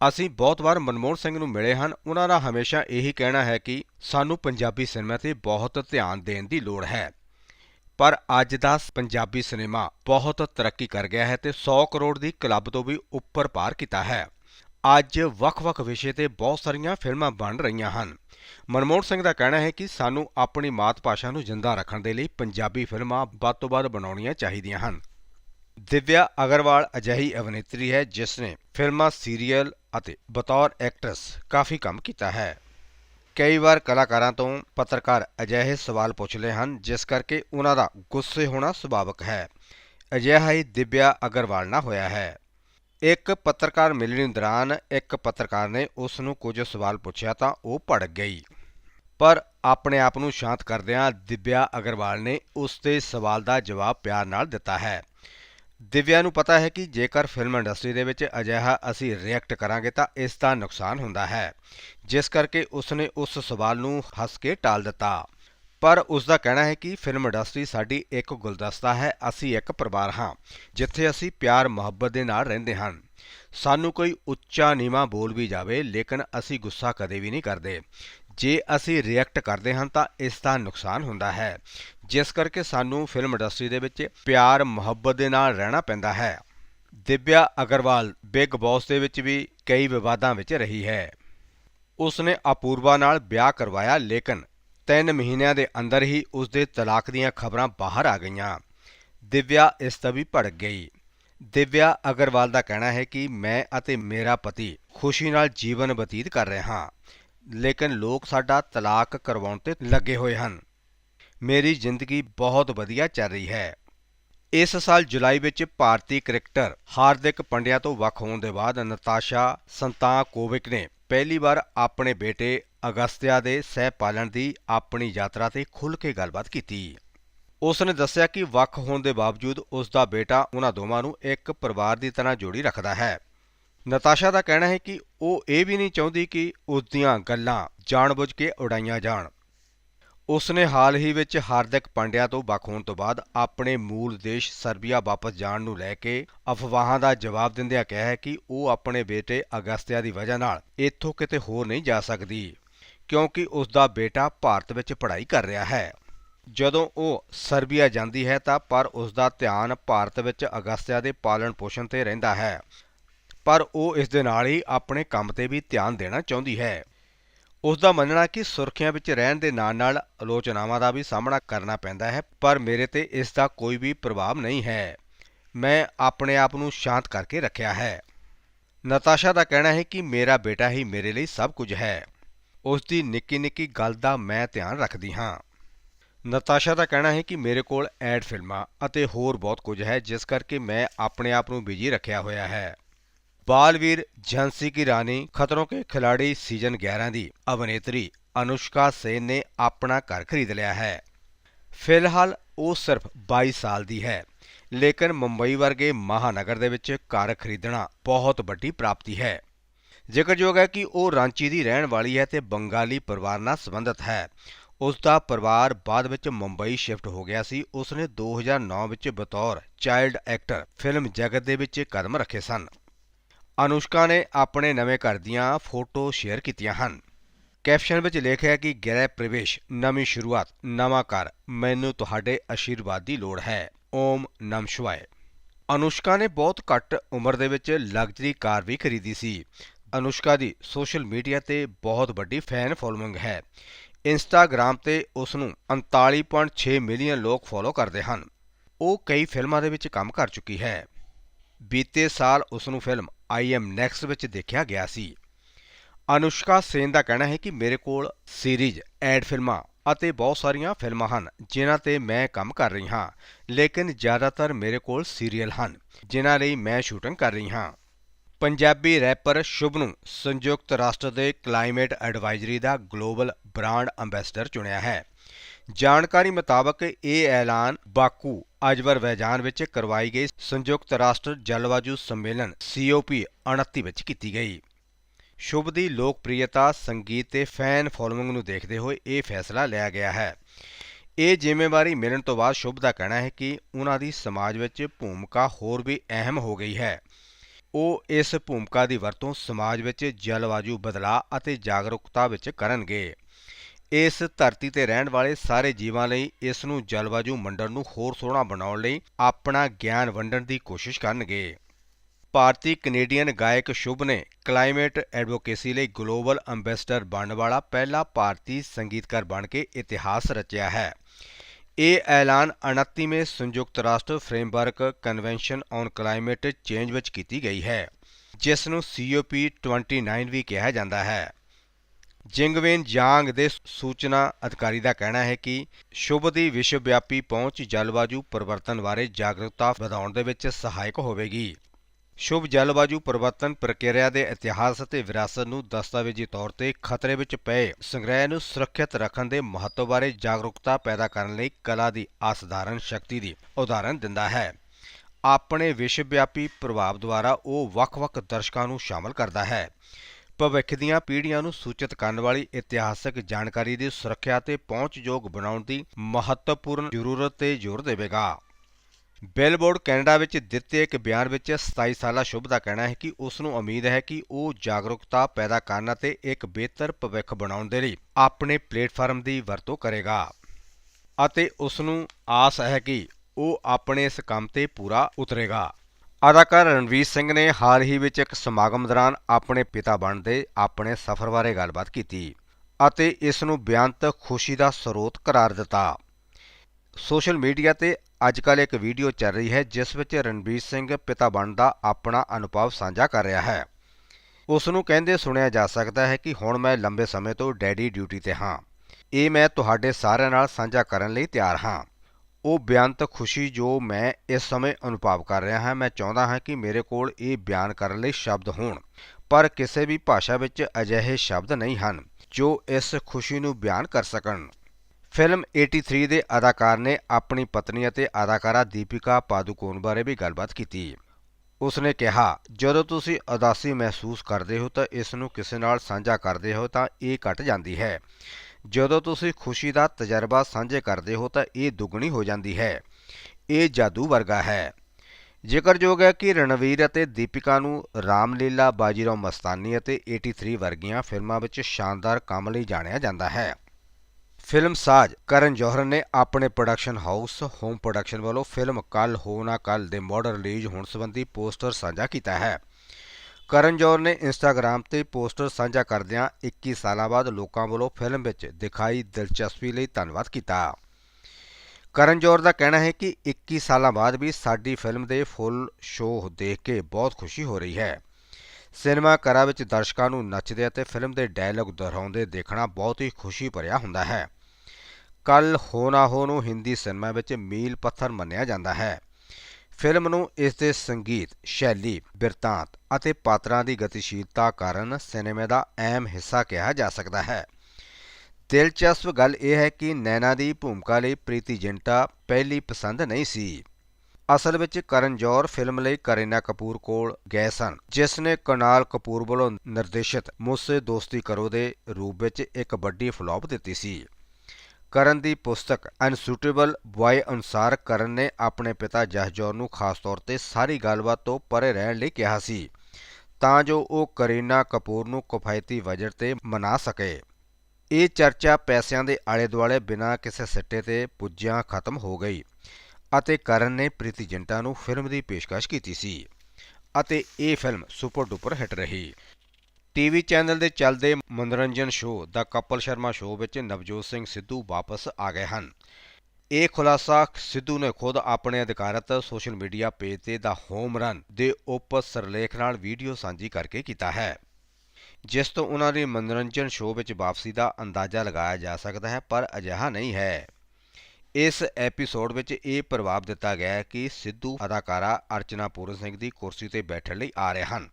A: ਅਸੀਂ ਬਹੁਤ ਵਾਰ ਮਨਮੋਹਨ ਸਿੰਘ ਨੂੰ ਮਿਲੇ ਹਨ। ਉਹਨਾਂ ਦਾ ਹਮੇਸ਼ਾ ਇਹੀ ਕਹਿਣਾ ਹੈ ਕਿ ਸਾਨੂੰ ਪੰਜਾਬੀ ਸਿਨੇਮਾ ਤੇ ਬਹੁਤ ਧਿਆਨ ਦੇਣ ਦੀ ਲੋੜ ਹੈ। ਪਰ ਅੱਜ ਦਾ ਪੰਜਾਬੀ ਸਿਨੇਮਾ ਬਹੁਤ ਤਰੱਕੀ ਕਰ ਗਿਆ ਹੈ ਤੇ 100 ਕਰੋੜ ਦੀ ਕਲੱਬ ਤੋਂ ਵੀ ਉੱਪਰ ਪਾਰ ਕੀਤਾ ਹੈ। ਅੱਜ ਵੱਖ-ਵੱਖ ਵਿਸ਼ੇ ਤੇ ਬਹੁਤ ਸਾਰੀਆਂ ਫਿਲਮਾਂ ਬਣ ਰਹੀਆਂ ਹਨ। ਮਨਮੋਹਨ ਸਿੰਘ ਦਾ ਕਹਿਣਾ ਹੈ ਕਿ ਸਾਨੂੰ ਆਪਣੀ ਮਾਤ ਭਾਸ਼ਾ ਨੂੰ ਜਿੰਦਾ ਰੱਖਣ ਦੇ ਲਈ ਪੰਜਾਬੀ ਫਿਲਮਾਂ ਵੱਧ ਤੋਂ ਵੱਧ ਬਣਾਉਣੀਆਂ ਚਾਹੀਦੀਆਂ ਹਨ। ਦਿਵਿਆ ਅਗਰਵਾਲ ਅਜਿਹੀ ਅਭਿਨੇਤਰੀ ਹੈ ਜਿਸ ਨੇ ਫਿਲਮਾਂ, ਸੀਰੀਅਲ ਅਤੇ ਬਤੌਰ ਐਕਟਰੈਸ ਕਾਫੀ ਕੰਮ ਕੀਤਾ ਹੈ। ਕਈ ਵਾਰ ਕਲਾਕਾਰਾਂ ਤੋਂ ਪੱਤਰਕਾਰ ਅਜਿਹੇ ਸਵਾਲ ਪੁੱਛਦੇ ਹਨ, ਜਿਸ ਕਰਕੇ ਉਹਨਾਂ ਦਾ ਗੁੱਸੇ ਹੋਣਾ ਸੁਭਾਵਿਕ ਹੈ। ਅਜਿਹਾ ਹੀ ਦਿਵਿਆ ਅਗਰਵਾਲ ਨਾਲ ਹੋਇਆ ਹੈ। ਇੱਕ ਪੱਤਰਕਾਰ ਮਿਲਣੀ ਦੌਰਾਨ ਇੱਕ ਪੱਤਰਕਾਰ ਨੇ ਉਸ ਨੂੰ ਕੁਝ ਸਵਾਲ ਪੁੱਛਿਆ ਤਾਂ ਉਹ ਭੜਕ ਗਈ। ਪਰ ਆਪਣੇ ਆਪ ਨੂੰ ਸ਼ਾਂਤ ਕਰਦਿਆਂ ਦਿਵਿਆ ਅਗਰਵਾਲ ਨੇ ਉਸ ਦੇ ਸਵਾਲ ਦਾ ਜਵਾਬ ਪਿਆਰ ਨਾਲ ਦਿੱਤਾ ਹੈ। ਦਿਵਿਆ ਨੂੰ ਪਤਾ ਹੈ ਕਿ ਜੇਕਰ ਫਿਲਮ ਇੰਡਸਟਰੀ ਦੇ ਵਿੱਚ ਅਜਿਹਾ ਅਸੀਂ ਰਿਐਕਟ ਕਰਾਂਗੇ ਤਾਂ ਇਸ ਦਾ ਨੁਕਸਾਨ ਹੁੰਦਾ ਹੈ, ਜਿਸ ਕਰਕੇ ਉਸ ਨੇ ਉਸ ਸਵਾਲ ਨੂੰ ਹੱਸ ਕੇ ਟਾਲ ਦਿੱਤਾ। ਪਰ ਉਸ ਦਾ ਕਹਿਣਾ ਹੈ ਕਿ ਫਿਲਮ ਇੰਡਸਟਰੀ ਸਾਡੀ ਇੱਕ ਗੁਲਦਸਤਾ ਹੈ, ਅਸੀਂ ਇੱਕ ਪਰਿਵਾਰ ਹਾਂ, ਜਿੱਥੇ ਅਸੀਂ ਪਿਆਰ, ਮੁਹੱਬਤ ਦੇ ਨਾਲ ਰਹਿੰਦੇ ਹਾਂ। ਸਾਨੂੰ ਕੋਈ ਉੱਚਾ ਨੀਵਾਂ ਬੋਲ ਵੀ ਜਾਵੇ, ਲੇਕਿਨ ਅਸੀਂ ਗੁੱਸਾ ਕਦੇ ਵੀ ਨਹੀਂ ਕਰਦੇ। ਜੇ ਅਸੀਂ ਰਿਐਕਟ ਕਰਦੇ ਹਾਂ ਤਾਂ ਇਸ ਦਾ ਨੁਕਸਾਨ ਹੁੰਦਾ ਹੈ, ਜਿਸ ਕਰਕੇ ਸਾਨੂੰ ਫਿਲਮ ਇੰਡਸਟਰੀ ਦੇ ਵਿੱਚ ਪਿਆਰ, ਮੁਹੱਬਤ ਦੇ ਨਾਲ ਰਹਿਣਾ ਪੈਂਦਾ ਹੈ। ਦਿਵਿਆ ਅਗਰਵਾਲ ਬਿਗ ਬੌਸ ਦੇ ਵਿੱਚ ਵੀ ਕਈ ਵਿਵਾਦਾਂ ਵਿੱਚ ਰਹੀ ਹੈ। ਉਸ ਨੇ ਅਪੂਰਵਾ ਨਾਲ ਵਿਆਹ ਕਰਵਾਇਆ, ਲੇਕਿਨ 3 ਮਹੀਨਿਆਂ ਦੇ ਅੰਦਰ ਹੀ ਉਸ ਦੇ ਤਲਾਕ ਦੀਆਂ ਖਬਰਾਂ ਬਾਹਰ ਆ ਗਈਆਂ। ਦਿਵਿਆ ਇਸ ਤੋਂ ਵੀ ਭੜਕ ਗਈ। ਦਿਵਿਆ ਅਗਰਵਾਲ ਦਾ ਕਹਿਣਾ ਹੈ ਕਿ ਮੈਂ ਅਤੇ ਮੇਰਾ ਪਤੀ ਖੁਸ਼ੀ ਨਾਲ ਜੀਵਨ ਬਤੀਤ ਕਰ ਰਹੇ ਹਾਂ, ਲੇਕਿਨ ਲੋਕ ਸਾਡਾ ਤਲਾਕ ਕਰਵਾਉਣ ਤੇ ਲੱਗੇ ਹੋਏ ਹਨ। ਮੇਰੀ ਜ਼ਿੰਦਗੀ ਬਹੁਤ ਵਧੀਆ ਚੱਲ ਰਹੀ ਹੈ। ਇਸ ਸਾਲ ਜੁਲਾਈ ਵਿੱਚ ਭਾਰਤੀ ਕ੍ਰਿਕਟਰ ਹਾਰਦਿਕ ਪੰਡਿਆ ਤੋਂ ਵੱਖ ਹੋਣ ਦੇ ਬਾਅਦ ਨਤਾਸ਼ਾ ਸੰਤਾ ਕੋਵਿਕ ਨੇ ਪਹਿਲੀ ਵਾਰ ਆਪਣੇ ਬੇਟੇ ਅਗਸਤਿਆ ਦੇ ਸਹਿ ਪਾਲਣ ਦੀ ਆਪਣੀ ਯਾਤਰਾ ਤੇ ਖੁੱਲ੍ਹ ਕੇ ਗੱਲਬਾਤ ਕੀਤੀ। ਉਸ ਨੇ ਦੱਸਿਆ ਕਿ ਵੱਖ ਹੋਣ ਦੇ ਬਾਵਜੂਦ ਉਸ ਦਾ ਬੇਟਾ ਉਹਨਾਂ ਦੋਵਾਂ ਨੂੰ ਇੱਕ ਪਰਿਵਾਰ ਦੀ ਤਰ੍ਹਾਂ ਜੋੜੀ ਰੱਖਦਾ ਹੈ। ਨਤਾਸ਼ਾ ਦਾ ਕਹਿਣਾ ਹੈ ਕਿ ਉਹ ਇਹ ਵੀ ਨਹੀਂ ਚਾਹੁੰਦੀ ਕਿ ਉਸ ਦੀਆਂ ਗੱਲਾਂ ਜਾਣਬੁੱਝ ਕੇ ਉਡਾਈਆਂ ਜਾਣ। ਉਸ ਨੇ ਹਾਲ ਹੀ ਵਿੱਚ ਹਾਰਦਿਕ ਪਾਂਡਿਆ ਤੋਂ ਵੱਖ ਹੋਣ ਤੋਂ ਬਾਅਦ ਆਪਣੇ ਮੂਲ ਦੇਸ਼ ਸਰਬੀਆ ਵਾਪਸ ਜਾਣ ਨੂੰ ਲੈ ਕੇ ਅਫਵਾਹਾਂ ਦਾ ਜਵਾਬ ਦਿੰਦਿਆਂ ਕਿਹਾ ਹੈ ਕਿ ਉਹ ਆਪਣੇ ਬੇਟੇ ਅਗਸਤਿਆ ਦੀ ਵਜ੍ਹਾ ਨਾਲ ਇੱਥੋਂ ਕਿਤੇ ਹੋਰ ਨਹੀਂ ਜਾ ਸਕਦੀ, ਕਿਉਂਕਿ ਉਸ ਦਾ ਬੇਟਾ ਭਾਰਤ ਵਿੱਚ ਪੜ੍ਹਾਈ ਕਰ ਰਿਹਾ ਹੈ। ਜਦੋਂ ਉਹ ਸਰਬੀਆ ਜਾਂਦੀ ਹੈ ਤਾਂ ਪਰ ਉਸ ਦਾ ਧਿਆਨ ਭਾਰਤ ਵਿੱਚ ਅਗਸਤਿਆ ਦੇ ਪਾਲਣ ਪੋਸ਼ਣ ਤੇ ਰਹਿੰਦਾ ਹੈ, ਪਰ ਉਹ ਇਸ ਦੇ ਨਾਲ ਹੀ ਆਪਣੇ ਕੰਮ ਤੇ ਵੀ ਧਿਆਨ ਦੇਣਾ ਚਾਹੁੰਦੀ ਹੈ। ਉਸ ਦਾ ਮੰਨਣਾ ਕਿ ਸੁਰਖੀਆਂ ਵਿੱਚ ਰਹਿਣ ਦੇ ਨਾਲ-ਨਾਲ ਆਲੋਚਨਾਵਾਂ ਦਾ ਵੀ ਸਾਹਮਣਾ ਕਰਨਾ ਪੈਂਦਾ ਹੈ, ਪਰ ਮੇਰੇ ਤੇ ਇਸ ਦਾ ਕੋਈ ਵੀ ਪ੍ਰਭਾਵ ਨਹੀਂ ਹੈ। ਮੈਂ ਆਪਣੇ ਆਪ ਨੂੰ ਸ਼ਾਂਤ ਕਰਕੇ ਰੱਖਿਆ ਹੈ। ਨਤਾਸ਼ਾ ਦਾ ਕਹਿਣਾ ਹੈ ਕਿ ਮੇਰਾ ਬੇਟਾ ਹੀ ਮੇਰੇ ਲਈ ਸਭ ਕੁਝ ਹੈ। ਉਸ ਦੀ ਨਿੱਕੀ ਨਿੱਕੀ ਗੱਲ ਦਾ ਮੈਂ ਧਿਆਨ ਰੱਖਦੀ ਹਾਂ। ਨਤਾਸ਼ਾ ਦਾ ਕਹਿਣਾ ਹੈ ਕਿ ਮੇਰੇ ਕੋਲ ਐਡ ਫਿਲਮਾਂ ਅਤੇ ਹੋਰ ਬਹੁਤ ਕੁਝ ਹੈ, ਜਿਸ ਕਰਕੇ ਮੈਂ ਆਪਣੇ ਆਪ ਨੂੰ ਬਿਜ਼ੀ ਰੱਖਿਆ ਹੋਇਆ ਹੈ। ਬਾਲਵੀਰ ਝਾਂਸੀ ਕੀ ਰਾਣੀ ਖਤਰੋਂ ਕੇ ਖਿਲਾੜੀ ਸੀਜ਼ਨ 11 ਦੀ ਅਭਿਨੇਤਰੀ ਅਨੁਸ਼ਕਾ ਸੇਨ ਨੇ ਆਪਣਾ ਘਰ ਖਰੀਦ ਲਿਆ ਹੈ ਫਿਲਹਾਲ ਉਹ ਸਿਰਫ 22 ਸਾਲ ਦੀ ਹੈ ਲੇਕਿਨ ਮੁੰਬਈ ਵਰਗੇ ਮਹਾਨਗਰ ਦੇ ਵਿੱਚ ਘਰ ਖਰੀਦਣਾ ਬਹੁਤ ਵੱਡੀ ਪ੍ਰਾਪਤੀ ਹੈ ਜ਼ਿਕਰਯੋਗ ਹੈ ਕਿ ਉਹ ਰਾਂਚੀ ਦੀ ਰਹਿਣ ਵਾਲੀ ਹੈ ਤੇ ਬੰਗਾਲੀ ਪਰਿਵਾਰ ਨਾਲ ਸੰਬੰਧਿਤ ਹੈ ਉਸ ਦਾ ਪਰਿਵਾਰ ਬਾਅਦ ਵਿੱਚ ਮੁੰਬਈ ਸ਼ਿਫਟ ਹੋ ਗਿਆ ਸੀ ਉਸ ਨੇ 2009 ਵਿੱਚ ਬਤੌਰ ਚਾਈਲਡ ਐਕਟਰ ਫਿਲਮ ਜਗਤ ਦੇ ਵਿੱਚ ਕਦਮ ਰੱਖੇ ਸਨ ਅਨੁਸ਼ਕਾ ਨੇ ਆਪਣੇ ਨਵੇਂ ਘਰ ਦੀਆਂ ਫੋਟੋ ਸ਼ੇਅਰ ਕੀਤੀਆਂ ਹਨ। ਕੈਪਸ਼ਨ ਵਿੱਚ ਲਿਖਿਆ ਕਿ, ਗ੍ਰਹਿ ਪ੍ਰਵੇਸ਼, ਨਵੀਂ ਸ਼ੁਰੂਆਤ, ਨਵਾਂ ਘਰ, ਮੈਨੂੰ ਤੁਹਾਡੇ ਆਸ਼ੀਰਵਾਦ ਦੀ ਲੋੜ ਹੈ। ਓਮ ਨਮ ਸ਼ਿਵਾਏ। ਅਨੁਸ਼ਕਾ ਨੇ ਬਹੁਤ ਘੱਟ ਉਮਰ ਦੇ ਵਿੱਚ ਲਗਜ਼ਰੀ ਕਾਰ ਵੀ ਖਰੀਦੀ ਸੀ। ਅਨੁਸ਼ਕਾ ਦੀ ਸੋਸ਼ਲ ਮੀਡੀਆ ਤੇ ਬਹੁਤ ਵੱਡੀ ਫੈਨ ਫੋਲੋਇੰਗ ਹੈ। ਇੰਸਟਾਗ੍ਰam ਤੇ ਉਸ ਨੂੰ 39.6 ਮਿਲੀਅਨ ਲੋਕ ਫੋਲੋ ਕਰਦੇ ਹਨ। ਉਹ ਕਈ ਫਿਲਮਾਂ ਦੇ ਵਿੱਚ ਕੰਮ ਕਰ ਚੁੱਕੀ ਹੈ। ਬੀਤੇ ਸਾਲ ਉਸ ਨੂੰ ਫਿਲਮ ਆਈ ਐਮ ਨੈਕਸਟ ਵਿੱਚ ਦੇਖਿਆ ਗਿਆ ਸੀ। ਅਨੁਸ਼ਕਾ ਸੇਨ ਦਾ ਕਹਿਣਾ ਹੈ ਕਿ ਮੇਰੇ ਕੋਲ ਸੀਰੀਜ਼, ਐਡ ਫਿਲਮਾਂ ਅਤੇ ਬਹੁਤ ਸਾਰੀਆਂ ਫਿਲਮਾਂ ਹਨ, ਜਿਨ੍ਹਾਂ ਤੇ ਮੈਂ ਕੰਮ ਕਰ ਰਹੀ ਹਾਂ, ਲੇਕਿਨ ਜ਼ਿਆਦਾਤਰ ਮੇਰੇ ਕੋਲ ਸੀਰੀਅਲ ਹਨ, ਜਿਨ੍ਹਾਂ ਲਈ ਮੈਂ ਸ਼ੂਟਿੰਗ ਕਰ ਰਹੀ ਹਾਂ। ਪੰਜਾਬੀ ਰੈਪਰ ਸ਼ੁਭ ਨੂੰ ਸੰਯੁਕਤ ਰਾਸ਼ਟਰ ਦੇ ਕਲਾਈਮੇਟ ਐਡਵਾਈਜ਼ਰੀ ਦਾ ਗਲੋਬਲ ਬ੍ਰਾਂਡ ਅੰਬੈਸਡਰ ਚੁਣਿਆ ਹੈ। ਜਾਣਕਾਰੀ ਮੁਤਾਬਕ ਇਹ ਐਲਾਨ ਬਾਕੂ ਅਜ਼ਰਬੈਜਾਨ ਵਿੱਚ ਕਰਵਾਈ ਗਈ ਸੰਯੁਕਤ ਰਾਸ਼ਟਰ ਜਲਵਾਯੂ ਸੰਮੇਲਨ COP 29 ਵਿੱਚ ਕੀਤੀ ਗਈ। ਸ਼ੁਭ ਦੀ ਲੋਕਪ੍ਰਿਯਤਾ, ਸੰਗੀਤ ਤੇ ਫੈਨ ਫੋਲੋਇੰਗ ਨੂੰ ਦੇਖਦੇ ਹੋਏ ਇਹ ਫੈਸਲਾ ਲਿਆ ਗਿਆ ਹੈ। ਇਹ ਜ਼ਿੰਮੇਵਾਰੀ ਮਿਲਣ ਤੋਂ ਬਾਅਦ ਸ਼ੁਭ ਦਾ ਕਹਿਣਾ ਹੈ ਕਿ ਉਹਨਾਂ ਦੀ ਸਮਾਜ ਵਿੱਚ ਭੂਮਿਕਾ ਹੋਰ ਵੀ ਅਹਿਮ ਹੋ ਗਈ ਹੈ। ਉਹ ਇਸ ਭੂਮਿਕਾ ਦੀ ਵਰਤੋਂ ਸਮਾਜ ਵਿੱਚ ਜਲਵਾਯੂ ਬਦਲਾਅ ਅਤੇ ਜਾਗਰੂਕਤਾ ਵਿੱਚ ਕਰਨਗੇ। ਇਸ ਧਰਤੀ ਤੇ ਰਹਿਣ ਵਾਲੇ ਸਾਰੇ ਜੀਵਾਂ ਲਈ ਇਸ ਨੂੰ ਜਲਵਾਯੂ ਮੰਡਲ ਨੂੰ ਹੋਰ ਸੋਹਣਾ ਬਣਾਉਣ ਲਈ ਆਪਣਾ ਗਿਆਨ ਵੰਡਣ ਦੀ ਕੋਸ਼ਿਸ਼ ਕਰਨਗੇ। ਭਾਰਤੀ ਕੈਨੇਡੀਅਨ ਗਾਇਕ ਸ਼ੁਭ ਨੇ ਕਲਾਈਮੇਟ ਐਡਵੋਕੇਸੀ ਲਈ ਗਲੋਬਲ ਅੰਬੈਸਡਰ ਬਣਨ ਵਾਲਾ ਪਹਿਲਾ ਭਾਰਤੀ ਸੰਗੀਤਕਾਰ ਬਣ ਕੇ ਇਤਿਹਾਸ ਰਚਿਆ ਹੈ। ਇਹ ਐਲਾਨ 29ਵੇਂ ਸੰਯੁਕਤ ਰਾਸ਼ਟਰ framework convention on climate change ਵਿੱਚ ਕੀਤੀ ਗਈ ਹੈ, ਜਿਸ ਨੂੰ COP29 ਵੀ ਕਿਹਾ ਜਾਂਦਾ ਹੈ। ਜਿੰਗਵੇਨ ਜਾਂਗ ਦੇ ਸੂਚਨਾ ਅਧਿਕਾਰੀ ਦਾ ਕਹਿਣਾ ਹੈ ਕਿ ਸ਼ੁਭ ਦੀ ਵਿਸ਼ਵਵਿਆਪੀ ਪਹੁੰਚ ਜਲਵਾਯੂ ਪਰਿਵਰਤਨ ਬਾਰੇ ਜਾਗਰੂਕਤਾ ਵਧਾਉਣ ਦੇ ਵਿੱਚ ਸਹਾਇਕ ਹੋਵੇਗੀ। ਸ਼ੁਭ ਜਲਵਾਯੂ ਪਰਿਵਰਤਨ ਪ੍ਰਕਿਰਿਆ ਦੇ ਇਤਿਹਾਸ ਅਤੇ ਵਿਰਾਸਤ ਨੂੰ ਦਸਤਾਵੇਜ਼ੀ ਤੌਰ ਤੇ ਖਤਰੇ ਵਿੱਚ ਪਏ ਸੰਗ੍ਰਹਿ ਨੂੰ ਸੁਰੱਖਿਅਤ ਰੱਖਣ ਦੇ ਮਹੱਤਵ ਬਾਰੇ ਜਾਗਰੂਕਤਾ ਪੈਦਾ ਕਰਨ ਲਈ ਕਲਾ ਦੀ ਅਸਧਾਰਨ ਸ਼ਕਤੀ ਦੀ ਉਦਾਹਰਣ ਦਿੰਦਾ ਹੈ। ਆਪਣੇ ਵਿਸ਼ਵਵਿਆਪੀ ਪ੍ਰਭਾਵ ਦੁਆਰਾ ਉਹ ਵੱਖ-ਵੱਖ ਦਰਸ਼ਕਾਂ ਨੂੰ ਸ਼ਾਮਲ ਕਰਦਾ ਹੈ। ਭਵਿੱਖ ਦੀਆਂ ਪੀੜ੍ਹੀਆਂ ਨੂੰ ਸੂਚਿਤ ਕਰਨ ਵਾਲੀ ਇਤਿਹਾਸਕ ਜਾਣਕਾਰੀ ਦੀ ਸੁਰੱਖਿਆ ਤੇ ਪਹੁੰਚਯੋਗ ਬਣਾਉਣ ਦੀ ਮਹੱਤਵਪੂਰਨ ਜ਼ਰੂਰਤ ਤੇ ਜ਼ੋਰ ਦੇਵੇਗਾ। ਬੈਲਬੋਰਡ ਕੈਨੇਡਾ ਵਿੱਚ ਦਿੱਤੇ ਇੱਕ ਬਿਆਨ ਵਿੱਚ 27 ਸਾਲਾ ਸ਼ੁਭ ਦਾ ਕਹਿਣਾ ਹੈ ਕਿ ਉਸ ਨੂੰ ਉਮੀਦ ਹੈ ਕਿ ਉਹ ਜਾਗਰੂਕਤਾ ਪੈਦਾ ਕਰਨ ਅਤੇ ਇੱਕ ਬਿਹਤਰ ਭਵਿੱਖ ਬਣਾਉਣ ਦੇ ਲਈ ਆਪਣੇ ਪਲੇਟਫਾਰਮ ਦੀ ਵਰਤੋਂ ਕਰੇਗਾ। ਅਤੇ ਉਸ ਨੂੰ ਆਸ ਹੈ ਕਿ ਉਹ ਆਪਣੇ ਇਸ ਕੰਮ ਤੇ ਪੂਰਾ ਉਤਰੇਗਾ। ਅਦਾਕਾਰ ਰਣਵੀਰ ਸਿੰਘ ਨੇ ਹਾਲ ਹੀ ਵਿੱਚ ਇੱਕ ਸਮਾਗਮ ਦੌਰਾਨ ਆਪਣੇ ਪਿਤਾ ਬਣਦੇ ਆਪਣੇ ਸਫ਼ਰ ਬਾਰੇ ਗੱਲਬਾਤ ਕੀਤੀ ਅਤੇ ਇਸ ਨੂੰ ਬੇਅੰਤ ਖੁਸ਼ੀ ਦਾ ਸਰੋਤ ਕਰਾਰ ਦਿੱਤਾ। ਸੋਸ਼ਲ ਮੀਡੀਆ ਤੇ ਅੱਜਕੱਲ ਇੱਕ ਵੀਡੀਓ ਚੱਲ ਰਹੀ ਹੈ, ਜਿਸ ਵਿੱਚ ਰਣਵੀਰ ਸਿੰਘ ਪਿਤਾ ਬਣਦਾ ਆਪਣਾ ਅਨੁਭਵ ਸਾਂਝਾ ਕਰ ਰਿਹਾ ਹੈ। ਉਸ ਨੂੰ ਕਹਿੰਦੇ ਸੁਣਿਆ ਜਾ ਸਕਦਾ ਹੈ ਕਿ ਹੁਣ ਮੈਂ ਲੰਬੇ ਸਮੇਂ ਤੋਂ ਡੈਡੀ ਡਿਊਟੀ ਤੇ ਹਾਂ। ਇਹ ਮੈਂ ਤੁਹਾਡੇ ਸਾਰਿਆਂ ਨਾਲ ਸਾਂਝਾ ਕਰਨ ਲਈ ਤਿਆਰ ਹਾਂ। ਉਹ ਬੇਅੰਤ ਖੁਸ਼ੀ ਜੋ ਮੈਂ ਇਸ ਸਮੇਂ ਅਨੁਭਵ ਕਰ ਰਿਹਾ ਹਾਂ, ਮੈਂ ਚਾਹੁੰਦਾ ਹਾਂ ਕਿ ਮੇਰੇ ਕੋਲ ਇਹ ਬਿਆਨ ਕਰਨ ਲਈ ਸ਼ਬਦ ਹੋਣ, ਪਰ ਕਿਸੇ ਵੀ ਭਾਸ਼ਾ ਵਿੱਚ ਅਜਿਹੇ ਸ਼ਬਦ ਨਹੀਂ ਹਨ ਜੋ ਇਸ ਖੁਸ਼ੀ ਨੂੰ ਬਿਆਨ ਕਰ ਸਕਣ। ਫਿਲਮ 83 ਦੇ ਅਦਾਕਾਰ ਨੇ ਆਪਣੀ ਪਤਨੀ ਅਤੇ ਅਦਾਕਾਰਾ ਦੀਪਿਕਾ ਪਾਦੂਕੋਣ ਬਾਰੇ ਵੀ ਗੱਲਬਾਤ ਕੀਤੀ। ਉਸਨੇ ਕਿਹਾ, ਜਦੋਂ ਤੁਸੀਂ ਉਦਾਸੀ ਮਹਿਸੂਸ ਕਰਦੇ ਹੋ ਤਾਂ ਇਸ ਨੂੰ ਕਿਸੇ ਨਾਲ ਸਾਂਝਾ ਕਰਦੇ ਹੋ ਤਾਂ ਇਹ ਘਟ ਜਾਂਦੀ ਹੈ। ਜਦੋਂ ਤੁਸੀਂ ਖੁਸ਼ੀ ਦਾ ਤਜਰਬਾ ਸਾਂਝੇ ਕਰਦੇ ਹੋ ਤਾਂ ਇਹ ਦੁੱਗਣੀ ਹੋ ਜਾਂਦੀ ਹੈ। ਇਹ ਜਾਦੂ ਵਰਗਾ ਹੈ। ਜ਼ਿਕਰਯੋਗ ਹੈ ਕਿ ਰਣਵੀਰ ਅਤੇ ਦੀਪਿਕਾ ਨੂੰ ਰਾਮਲੀਲਾ, ਬਾਜੀਰਾਓ ਮਸਤਾਨੀ ਅਤੇ 83 ਵਰਗੀਆਂ ਫਿਲਮਾਂ ਵਿੱਚ ਸ਼ਾਨਦਾਰ ਕੰਮ ਲਈ ਜਾਣਿਆ ਜਾਂਦਾ ਹੈ। ਫਿਲਮ ਸਾਜ ਕਰਨ ਜੋਹਰ ਨੇ ਆਪਣੇ ਪ੍ਰੋਡਕਸ਼ਨ ਹਾਊਸ ਹੋਮ ਪ੍ਰੋਡਕਸ਼ਨ ਵੱਲੋਂ ਫਿਲਮ ਕੱਲ ਹੋ ਨਾ ਕੱਲ ਦੇ ਮਾਡਲ ਰਿਲੀਜ਼ ਹੋਣ ਸੰਬੰਧੀ ਪੋਸਟਰ ਸਾਂਝਾ ਕੀਤਾ ਹੈ। ਕਰਨ ਜੋਹਰ ਨੇ ਇੰਸਟਾਗ੍ਰam ਤੇ ਪੋਸਟਰ ਸਾਂਝਾ ਕਰਦਿਆਂ 21 ਸਾਲਾਂ ਬਾਅਦ ਲੋਕਾਂ ਵੱਲੋਂ ਫਿਲਮ ਵਿੱਚ ਦਿਖਾਈ ਦਿਲਚਸਪੀ ਲਈ ਧੰਨਵਾਦ ਕੀਤਾ। ਕਰਨ ਜੋਹਰ ਦਾ ਕਹਿਣਾ ਹੈ ਕਿ 21 ਸਾਲਾਂ ਬਾਅਦ ਵੀ ਸਾਡੀ ਫਿਲਮ ਦੇ ਫੁੱਲ ਸ਼ੋਅ ਦੇਖ ਕੇ ਬਹੁਤ ਖੁਸ਼ੀ ਹੋ ਰਹੀ ਹੈ। ਸਿਨੇਮਾ ਘਰਾਂ ਵਿੱਚ ਦਰਸ਼ਕਾਂ ਨੂੰ ਨੱਚਦੇ ਅਤੇ ਫਿਲਮ ਦੇ ਡਾਇਲੌਗ ਦੁਹਰਾਉਂਦੇ ਦੇਖਣਾ ਬਹੁਤ ਹੀ ਖੁਸ਼ੀ ਭਰਿਆ ਹੁੰਦਾ ਹੈ। ਕੱਲ ਹੋ ਨਾ ਹੋ ਨੂੰ ਹਿੰਦੀ ਸਿਨੇਮਾ ਵਿੱਚ ਮੀਲ ਪੱਥਰ ਮੰਨਿਆ ਜਾਂਦਾ ਹੈ। ਫਿਲਮ ਨੂੰ ਇਸ ਦੇ ਸੰਗੀਤ, ਸ਼ੈਲੀ, ਬਿਰਤਾਂਤ ਅਤੇ ਪਾਤਰਾਂ ਦੀ ਗਤੀਸ਼ੀਲਤਾ ਕਾਰਨ ਸਿਨੇਮੇ ਦਾ ਅਹਿਮ ਹਿੱਸਾ ਕਿਹਾ ਜਾ ਸਕਦਾ ਹੈ। ਦਿਲਚਸਪ ਗੱਲ ਇਹ ਹੈ ਕਿ ਨੈਨਾ ਦੀ ਭੂਮਿਕਾ ਲਈ ਪ੍ਰੀਤੀ ਜਿੰਟਾ ਪਹਿਲੀ ਪਸੰਦ ਨਹੀਂ ਸੀ। ਅਸਲ ਵਿੱਚ ਕਰਨ ਜੌਹਰ ਫਿਲਮ ਲਈ ਕਰੀਨਾ ਕਪੂਰ ਕੋਲ ਗਏ ਸਨ, ਜਿਸ ਨੇ ਕਨਾਲ ਕਪੂਰ ਵੱਲੋਂ ਨਿਰਦੇਸ਼ਿਤ ਮੁਝਸੇ ਦੋਸਤੀ ਕਰੋ ਦੇ ਰੂਪ ਵਿੱਚ ਇੱਕ ਵੱਡੀ ਫਲॉप ਦਿੱਤੀ ਸੀ। ਕਰਨ ਦੀ ਪੁਸਤਕ ਅਨਸੂਟੇਬਲ ਬੁਆਏ ਅਨੁਸਾਰ ਕਰਨ ਨੇ ਆਪਣੇ ਪਿਤਾ ਜਸਜੌਰ ਨੂੰ ਖਾਸ ਤੌਰ ਤੇ ਸਾਰੀ ਗੱਲਬਾਤ ਤੋਂ ਪਰੇ ਰਹਿਣ ਲਈ ਕਿਹਾ ਸੀ, ਤਾਂ ਜੋ ਉਹ ਕਰੀਨਾ ਕਪੂਰ ਨੂੰ ਕਿਫਾਇਤੀ ਬਜਟ ਤੇ ਮਨਾ ਸਕੇ। ਇਹ ਚਰਚਾ ਪੈਸਿਆਂ ਦੇ ਆਲੇ ਦੁਆਲੇ ਬਿਨਾਂ ਕਿਸੇ ਸਿੱਟੇ ਤੇ ਪੁੱਜਿਆਂ ਖਤਮ ਹੋ ਗਈ ਅਤੇ ਕਰਨ ਨੇ ਪ੍ਰੀਤੀ ਜਿੰਟਾ ਨੂੰ ਫਿਲਮ ਦੀ ਪੇਸ਼ਕਸ਼ ਕੀਤੀ ਸੀ ਅਤੇ ਇਹ ਫਿਲਮ ਸੁਪਰ ਡੁਪਰ ਹਿੱਟ ਰਹੀ। ਟੀਵੀ ਚੈਨਲ ਦੇ ਚੱਲਦੇ ਮਨੋਰੰਜਨ ਸ਼ੋਅ ਦਾ ਕਪਲ ਸ਼ਰਮਾ ਸ਼ੋਅ ਵਿੱਚ ਨਵਜੋਤ ਸਿੰਘ ਸਿੱਧੂ ਵਾਪਸ ਆ ਗਏ ਹਨ। ਇਹ ਖੁਲਾਸਾ ਸਿੱਧੂ ਨੇ ਖੁਦ ਆਪਣੇ ਅਧਿਕਾਰਤ ਸੋਸ਼ਲ ਮੀਡੀਆ ਪੇਜ ਤੇ ਦਾ ਹੋਮ ਰਨ ਦੇ ਉਪ ਸਰਲੇਖ ਨਾਲ ਵੀਡੀਓ ਸਾਂਝੀ ਕਰਕੇ ਕੀਤਾ ਹੈ। ਜਿਸ ਤੋਂ ਉਹਨਾਂ ਦੀ ਮਨੋਰੰਜਨ ਸ਼ੋਅ ਵਿੱਚ ਵਾਪਸੀ ਦਾ ਅੰਦਾਜ਼ਾ ਲਗਾਇਆ ਜਾ ਸਕਦਾ ਹੈ, ਪਰ ਅਜਿਹਾ ਨਹੀਂ ਹੈ। ਇਸ ਐਪੀਸੋਡ ਵਿੱਚ ਇਹ ਪ੍ਰਭਾਵ ਦਿੱਤਾ ਗਿਆ ਹੈ ਕਿ ਸਿੱਧੂ ਅਦਾਕਾਰਾ ਅਰਚਨਾ ਪੂਰਨ ਸਿੰਘ ਦੀ ਕੁਰਸੀ ਤੇ ਬੈਠਣ ਲਈ ਆ ਰਹੇ ਹਨ।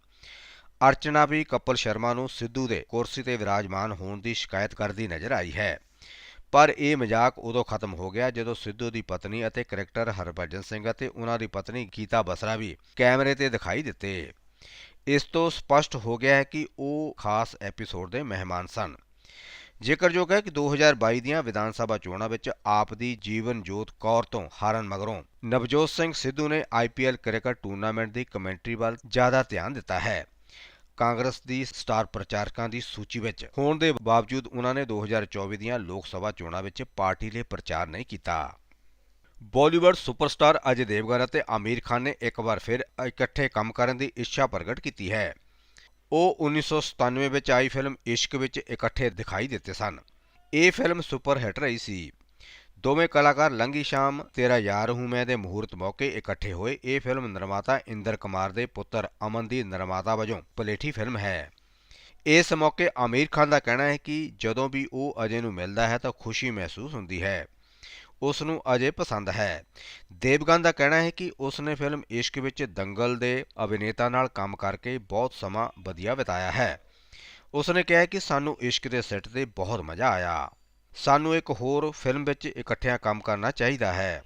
A: ਅਰਚਨਾ ਵੀ ਕਪਲ ਸ਼ਰਮਾ ਨੂੰ ਸਿੱਧੂ ਦੇ ਕੁਰਸੀ ਤੇ ਵਿਰਾਜਮਾਨ ਹੋਣ ਦੀ ਸ਼ਿਕਾਇਤ ਕਰਦੀ ਨਜ਼ਰ ਆਈ ਹੈ। ਪਰ ਇਹ ਮਜ਼ਾਕ ਉਦੋਂ ਖਤਮ ਹੋ ਗਿਆ ਜਦੋਂ ਸਿੱਧੂ ਦੀ ਪਤਨੀ ਅਤੇ ਕ੍ਰਿਕਟਰ ਹਰਭਜਨ ਸਿੰਘ ਅਤੇ ਉਹਨਾਂ ਦੀ ਪਤਨੀ ਗੀਤਾ ਬਸਰਾ ਵੀ ਕੈਮਰੇ ਤੇ ਦਿਖਾਈ ਦਿੱਤੇ। ਇਸ ਤੋਂ ਸਪਸ਼ਟ ਹੋ ਗਿਆ ਹੈ ਕਿ ਉਹ ਖਾਸ ਐਪੀਸੋਡ ਦੇ ਮਹਿਮਾਨ ਸਨ। ਜ਼ਿਕਰਯੋਗ ਹੈ ਕਿ 2022 ਦੀਆਂ ਵਿਧਾਨ ਸਭਾ ਚੋਣਾਂ ਵਿੱਚ ਆਪ ਦੀ ਜੀਵਨ ਜੋਤ ਕੌਰ ਤੋਂ ਹਾਰਨ ਮਗਰੋਂ ਨਵਜੋਤ ਸਿੰਘ ਸਿੱਧੂ ਨੇ ਆਈਪੀਐਲ ਕ੍ਰਿਕਟ ਟੂਰਨਾਮੈਂਟ ਦੀ ਕਮੈਂਟਰੀ ਵੱਲ ਜ਼ਿਆਦਾ ਧਿਆਨ ਦਿੱਤਾ ਹੈ। ਕਾਂਗਰਸ ਦੀ ਸਟਾਰ ਪ੍ਰਚਾਰਕਾਂ ਦੀ ਸੂਚੀ ਵਿੱਚ। ਹੋਣ ਦੇ ਬਾਵਜੂਦ ਉਹਨਾਂ ਨੇ 2024 ਦੀਆਂ ਲੋਕ ਸਭਾ ਚੋਣਾਂ ਵਿੱਚ ਪਾਰਟੀ ਲਈ ਪ੍ਰਚਾਰ ਨਹੀਂ ਕੀਤਾ। ਬਾਲੀਵੁੱਡ ਸੁਪਰਸਟਾਰ ਅਜੇ ਦੇਵਗਨ ਅਤੇ ਆਮੀਰ ਖਾਨ ਨੇ ਇੱਕ ਵਾਰ ਫਿਰ ਇਕੱਠੇ ਕੰਮ ਕਰਨ ਦੀ ਇੱਛਾ ਪ੍ਰਗਟ ਕੀਤੀ ਹੈ। ਉਹ 1997 ਵਿੱਚ ਆਈ ਫਿਲਮ ਇਸ਼ਕ ਵਿੱਚ ਇਕੱਠੇ ਦਿਖਾਈ ਦਿੱਤੇ ਸਨ। ਇਹ ਫਿਲਮ ਸੁਪਰ ਹਿੱਟ ਰਹੀ ਸੀ। ਦੋਵੇਂ ਕਲਾਕਾਰ ਲੰਗੀ ਸ਼ਾਮ, ਤੇਰਾ ਯਾਰ ਹੂੰ ਮੈਂ ਦੇ ਮਹੂਰਤ ਮੌਕੇ ਇਕੱਠੇ ਹੋਏ। ਇਹ ਫਿਲਮ ਨਿਰਮਾਤਾ ਇੰਦਰ ਕੁਮਾਰ ਦੇ ਪੁੱਤਰ ਅਮਨ ਦੀ ਨਿਰਮਾਤਾ ਵਜੋਂ ਪਲੇਠੀ ਫਿਲਮ ਹੈ। ਇਸ ਮੌਕੇ ਆਮੀਰ ਖਾਨ ਦਾ ਕਹਿਣਾ ਹੈ ਕਿ ਜਦੋਂ ਵੀ ਉਹ ਅਜੇ ਨੂੰ ਮਿਲਦਾ ਹੈ ਤਾਂ ਖੁਸ਼ੀ ਮਹਿਸੂਸ ਹੁੰਦੀ ਹੈ। ਉਸ ਨੂੰ ਅਜੇ ਪਸੰਦ ਹੈ। ਦੇਵਗਨ ਦਾ ਕਹਿਣਾ ਹੈ ਕਿ ਉਸ ਨੇ ਫਿਲਮ ਇਸ਼ਕ ਵਿੱਚ ਦੰਗਲ ਦੇ ਅਭਿਨੇਤਾ ਨਾਲ ਕੰਮ ਕਰਕੇ ਬਹੁਤ ਸਮਾਂ ਵਧੀਆ ਬਿਤਾਇਆ ਹੈ। ਉਸ ਨੇ ਕਿਹਾ ਕਿ ਸਾਨੂੰ ਇਸ਼ਕ ਦੇ ਸੈੱਟ ਤੇ ਬਹੁਤ ਮਜ਼ਾ ਆਇਆ। ਸਾਨੂੰ ਇੱਕ ਹੋਰ ਫਿਲਮ ਵਿੱਚ ਇਕੱਠਿਆਂ ਕੰਮ ਕਰਨਾ ਚਾਹੀਦਾ ਹੈ।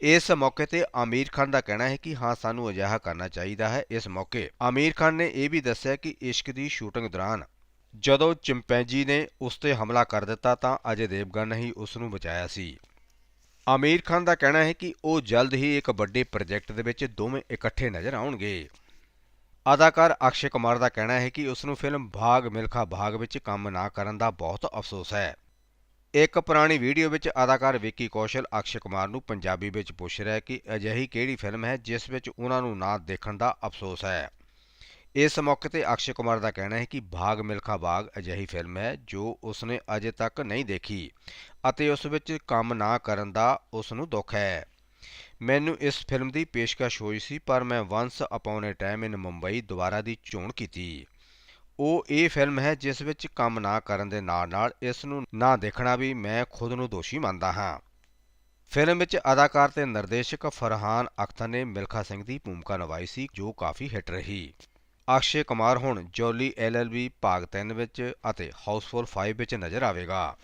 A: ਇਸ ਮੌਕੇ ਤੇ ਆਮੀਰ ਖਾਨ ਦਾ ਕਹਿਣਾ ਹੈ ਕਿ ਹਾਂ, ਸਾਨੂੰ ਅਜਿਹਾ ਕਰਨਾ ਚਾਹੀਦਾ ਹੈ ਇਸ ਮੌਕੇ। ਆਮੀਰ ਖਾਨ ਨੇ ਇਹ ਵੀ ਦੱਸਿਆ ਕਿ ਇਸ਼ਕ ਦੀ ਸ਼ੂਟਿੰਗ ਦੌਰਾਨ ਜਦੋਂ ਚਿੰਪੈਂਜੀ ਨੇ ਉਸ ਤੇ ਹਮਲਾ ਕਰ ਦਿੱਤਾ ਤਾਂ ਅਜੇ ਦੇਵਗਨ ਨੇ ਹੀ ਉਸ ਨੂੰ ਬਚਾਇਆ ਸੀ। ਆਮੀਰ ਖਾਨ ਦਾ ਕਹਿਣਾ ਹੈ ਕਿ ਉਹ ਜਲਦ ਹੀ ਇੱਕ ਵੱਡੇ ਪ੍ਰੋਜੈਕਟ ਦੇ ਵਿੱਚ ਦੋਵੇਂ ਇਕੱਠੇ ਨਜ਼ਰ ਆਉਣਗੇ। ਅਦਾਕਾਰ ਅਕਸ਼ੇ ਕੁਮਾਰ ਦਾ ਕਹਿਣਾ ਹੈ ਕਿ ਉਸ ਨੂੰ ਫਿਲਮ ਭਾਗ ਮਿਲਖਾ ਭਾਗ ਵਿੱਚ ਕੰਮ ਨਾ ਕਰਨ ਦਾ ਬਹੁਤ ਅਫਸੋਸ ਹੈ। ਇੱਕ ਪੁਰਾਣੀ ਵੀਡੀਓ ਵਿੱਚ ਅਦਾਕਾਰ ਵਿੱਕੀ ਕੌਸ਼ਲ ਅਕਸ਼ੇ ਕੁਮਾਰ ਨੂੰ ਪੰਜਾਬੀ ਵਿੱਚ ਪੁੱਛ ਰਿਹਾ ਕਿ ਅਜਿਹੀ ਕਿਹੜੀ ਫਿਲਮ ਹੈ ਜਿਸ ਵਿੱਚ ਉਹਨਾਂ ਨੂੰ ਨਾ ਦੇਖਣ ਦਾ ਅਫਸੋਸ ਹੈ। ਇਸ ਮੌਕੇ ਤੇ ਅਕਸ਼ੇ ਕੁਮਾਰ ਦਾ ਕਹਿਣਾ ਹੈ ਕਿ ਭਾਗ ਮਿਲਖਾ ਭਾਗ ਅਜਿਹੀ ਫਿਲਮ ਹੈ ਜੋ ਉਸਨੇ ਅਜੇ ਤੱਕ ਨਹੀਂ ਦੇਖੀ ਅਤੇ ਉਸ ਵਿੱਚ ਕੰਮ ਨਾ ਕਰਨ ਦਾ ਉਸ ਨੂੰ ਦੁੱਖ ਹੈ। ਮੈਨੂੰ ਇਸ ਫਿਲਮ ਦੀ ਪੇਸ਼ਕਸ਼ ਹੋਈ ਸੀ ਪਰ ਮੈਂ once upon a time in Mumbai ਦੁਬਾਰਾ ਦੀ ਚੋਣ ਕੀਤੀ। ਉਹ ਇਹ ਫਿਲਮ ਹੈ ਜਿਸ ਵਿੱਚ ਕੰਮ ਨਾ ਕਰਨ ਦੇ ਨਾਲ-ਨਾਲ ਇਸ ਨੂੰ ਨਾ ਦੇਖਣਾ ਵੀ ਮੈਂ ਖੁਦ ਨੂੰ ਦੋਸ਼ੀ ਮੰਨਦਾ ਹਾਂ। ਫਿਲਮ ਵਿੱਚ ਅਦਾਕਾਰ ਤੇ ਨਿਰਦੇਸ਼ਕ ਫਰਹਾਨ ਅਖਤਰ ਨੇ ਮਿਲਖਾ ਸਿੰਘ ਦੀ ਭੂਮਿਕਾ ਨਿਭਾਈ ਸੀ, ਜੋ ਕਾਫੀ ਹਿੱਟ ਰਹੀ। ਅਕਸ਼ੇ ਕੁਮਾਰ ਹੁਣ ਜੋਲੀ ਐਲਐਲਬੀ ਭਾਗ 3 ਵਿੱਚ ਅਤੇ ਹਾਊਸਫੁੱਲ 5 ਵਿੱਚ ਨਜ਼ਰ ਆਵੇਗਾ।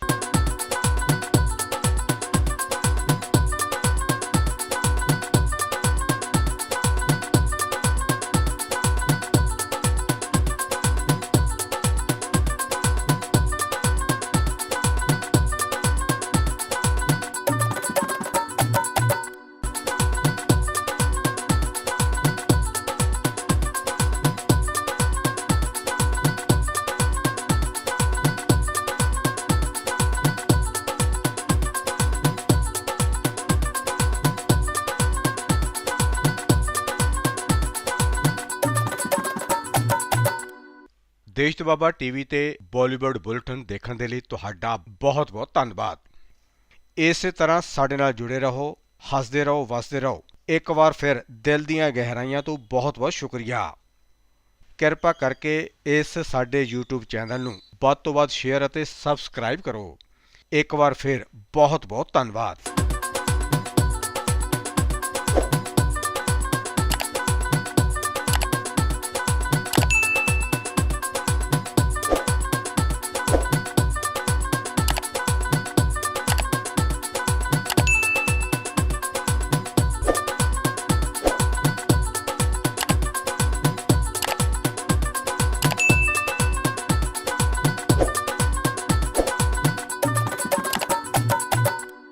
A: ਦੇਸ਼ ਤੋਂ ਬਾਬਾ ਟੀਵੀ ਤੇ ਬਾਲੀਵੁੱਡ ਬੁਲੇਟਿਨ ਦੇਖਣ ਦੇ ਲਈ ਤੁਹਾਡਾ ਬਹੁਤ-ਬਹੁਤ ਧੰਨਵਾਦ। ਇਸੇ ਤਰ੍ਹਾਂ ਸਾਡੇ ਨਾਲ ਜੁੜੇ ਰਹੋ, ਹੱਸਦੇ ਰਹੋ, ਵਸਦੇ ਰਹੋ। ਇੱਕ ਵਾਰ ਫਿਰ ਦਿਲ ਦੀਆਂ ਗਹਿਰਾਈਆਂ ਤੋਂ ਬਹੁਤ-ਬਹੁਤ ਸ਼ੁਕਰੀਆ। ਕਿਰਪਾ ਕਰਕੇ ਇਸ ਸਾਡੇ YouTube ਚੈਨਲ ਨੂੰ ਵੱਧ ਤੋਂ ਵੱਧ ਸ਼ੇਅਰ ਅਤੇ ਸਬਸਕ੍ਰਾਈਬ ਕਰੋ। ਇੱਕ ਵਾਰ ਫਿਰ ਬਹੁਤ-ਬਹੁਤ ਧੰਨਵਾਦ।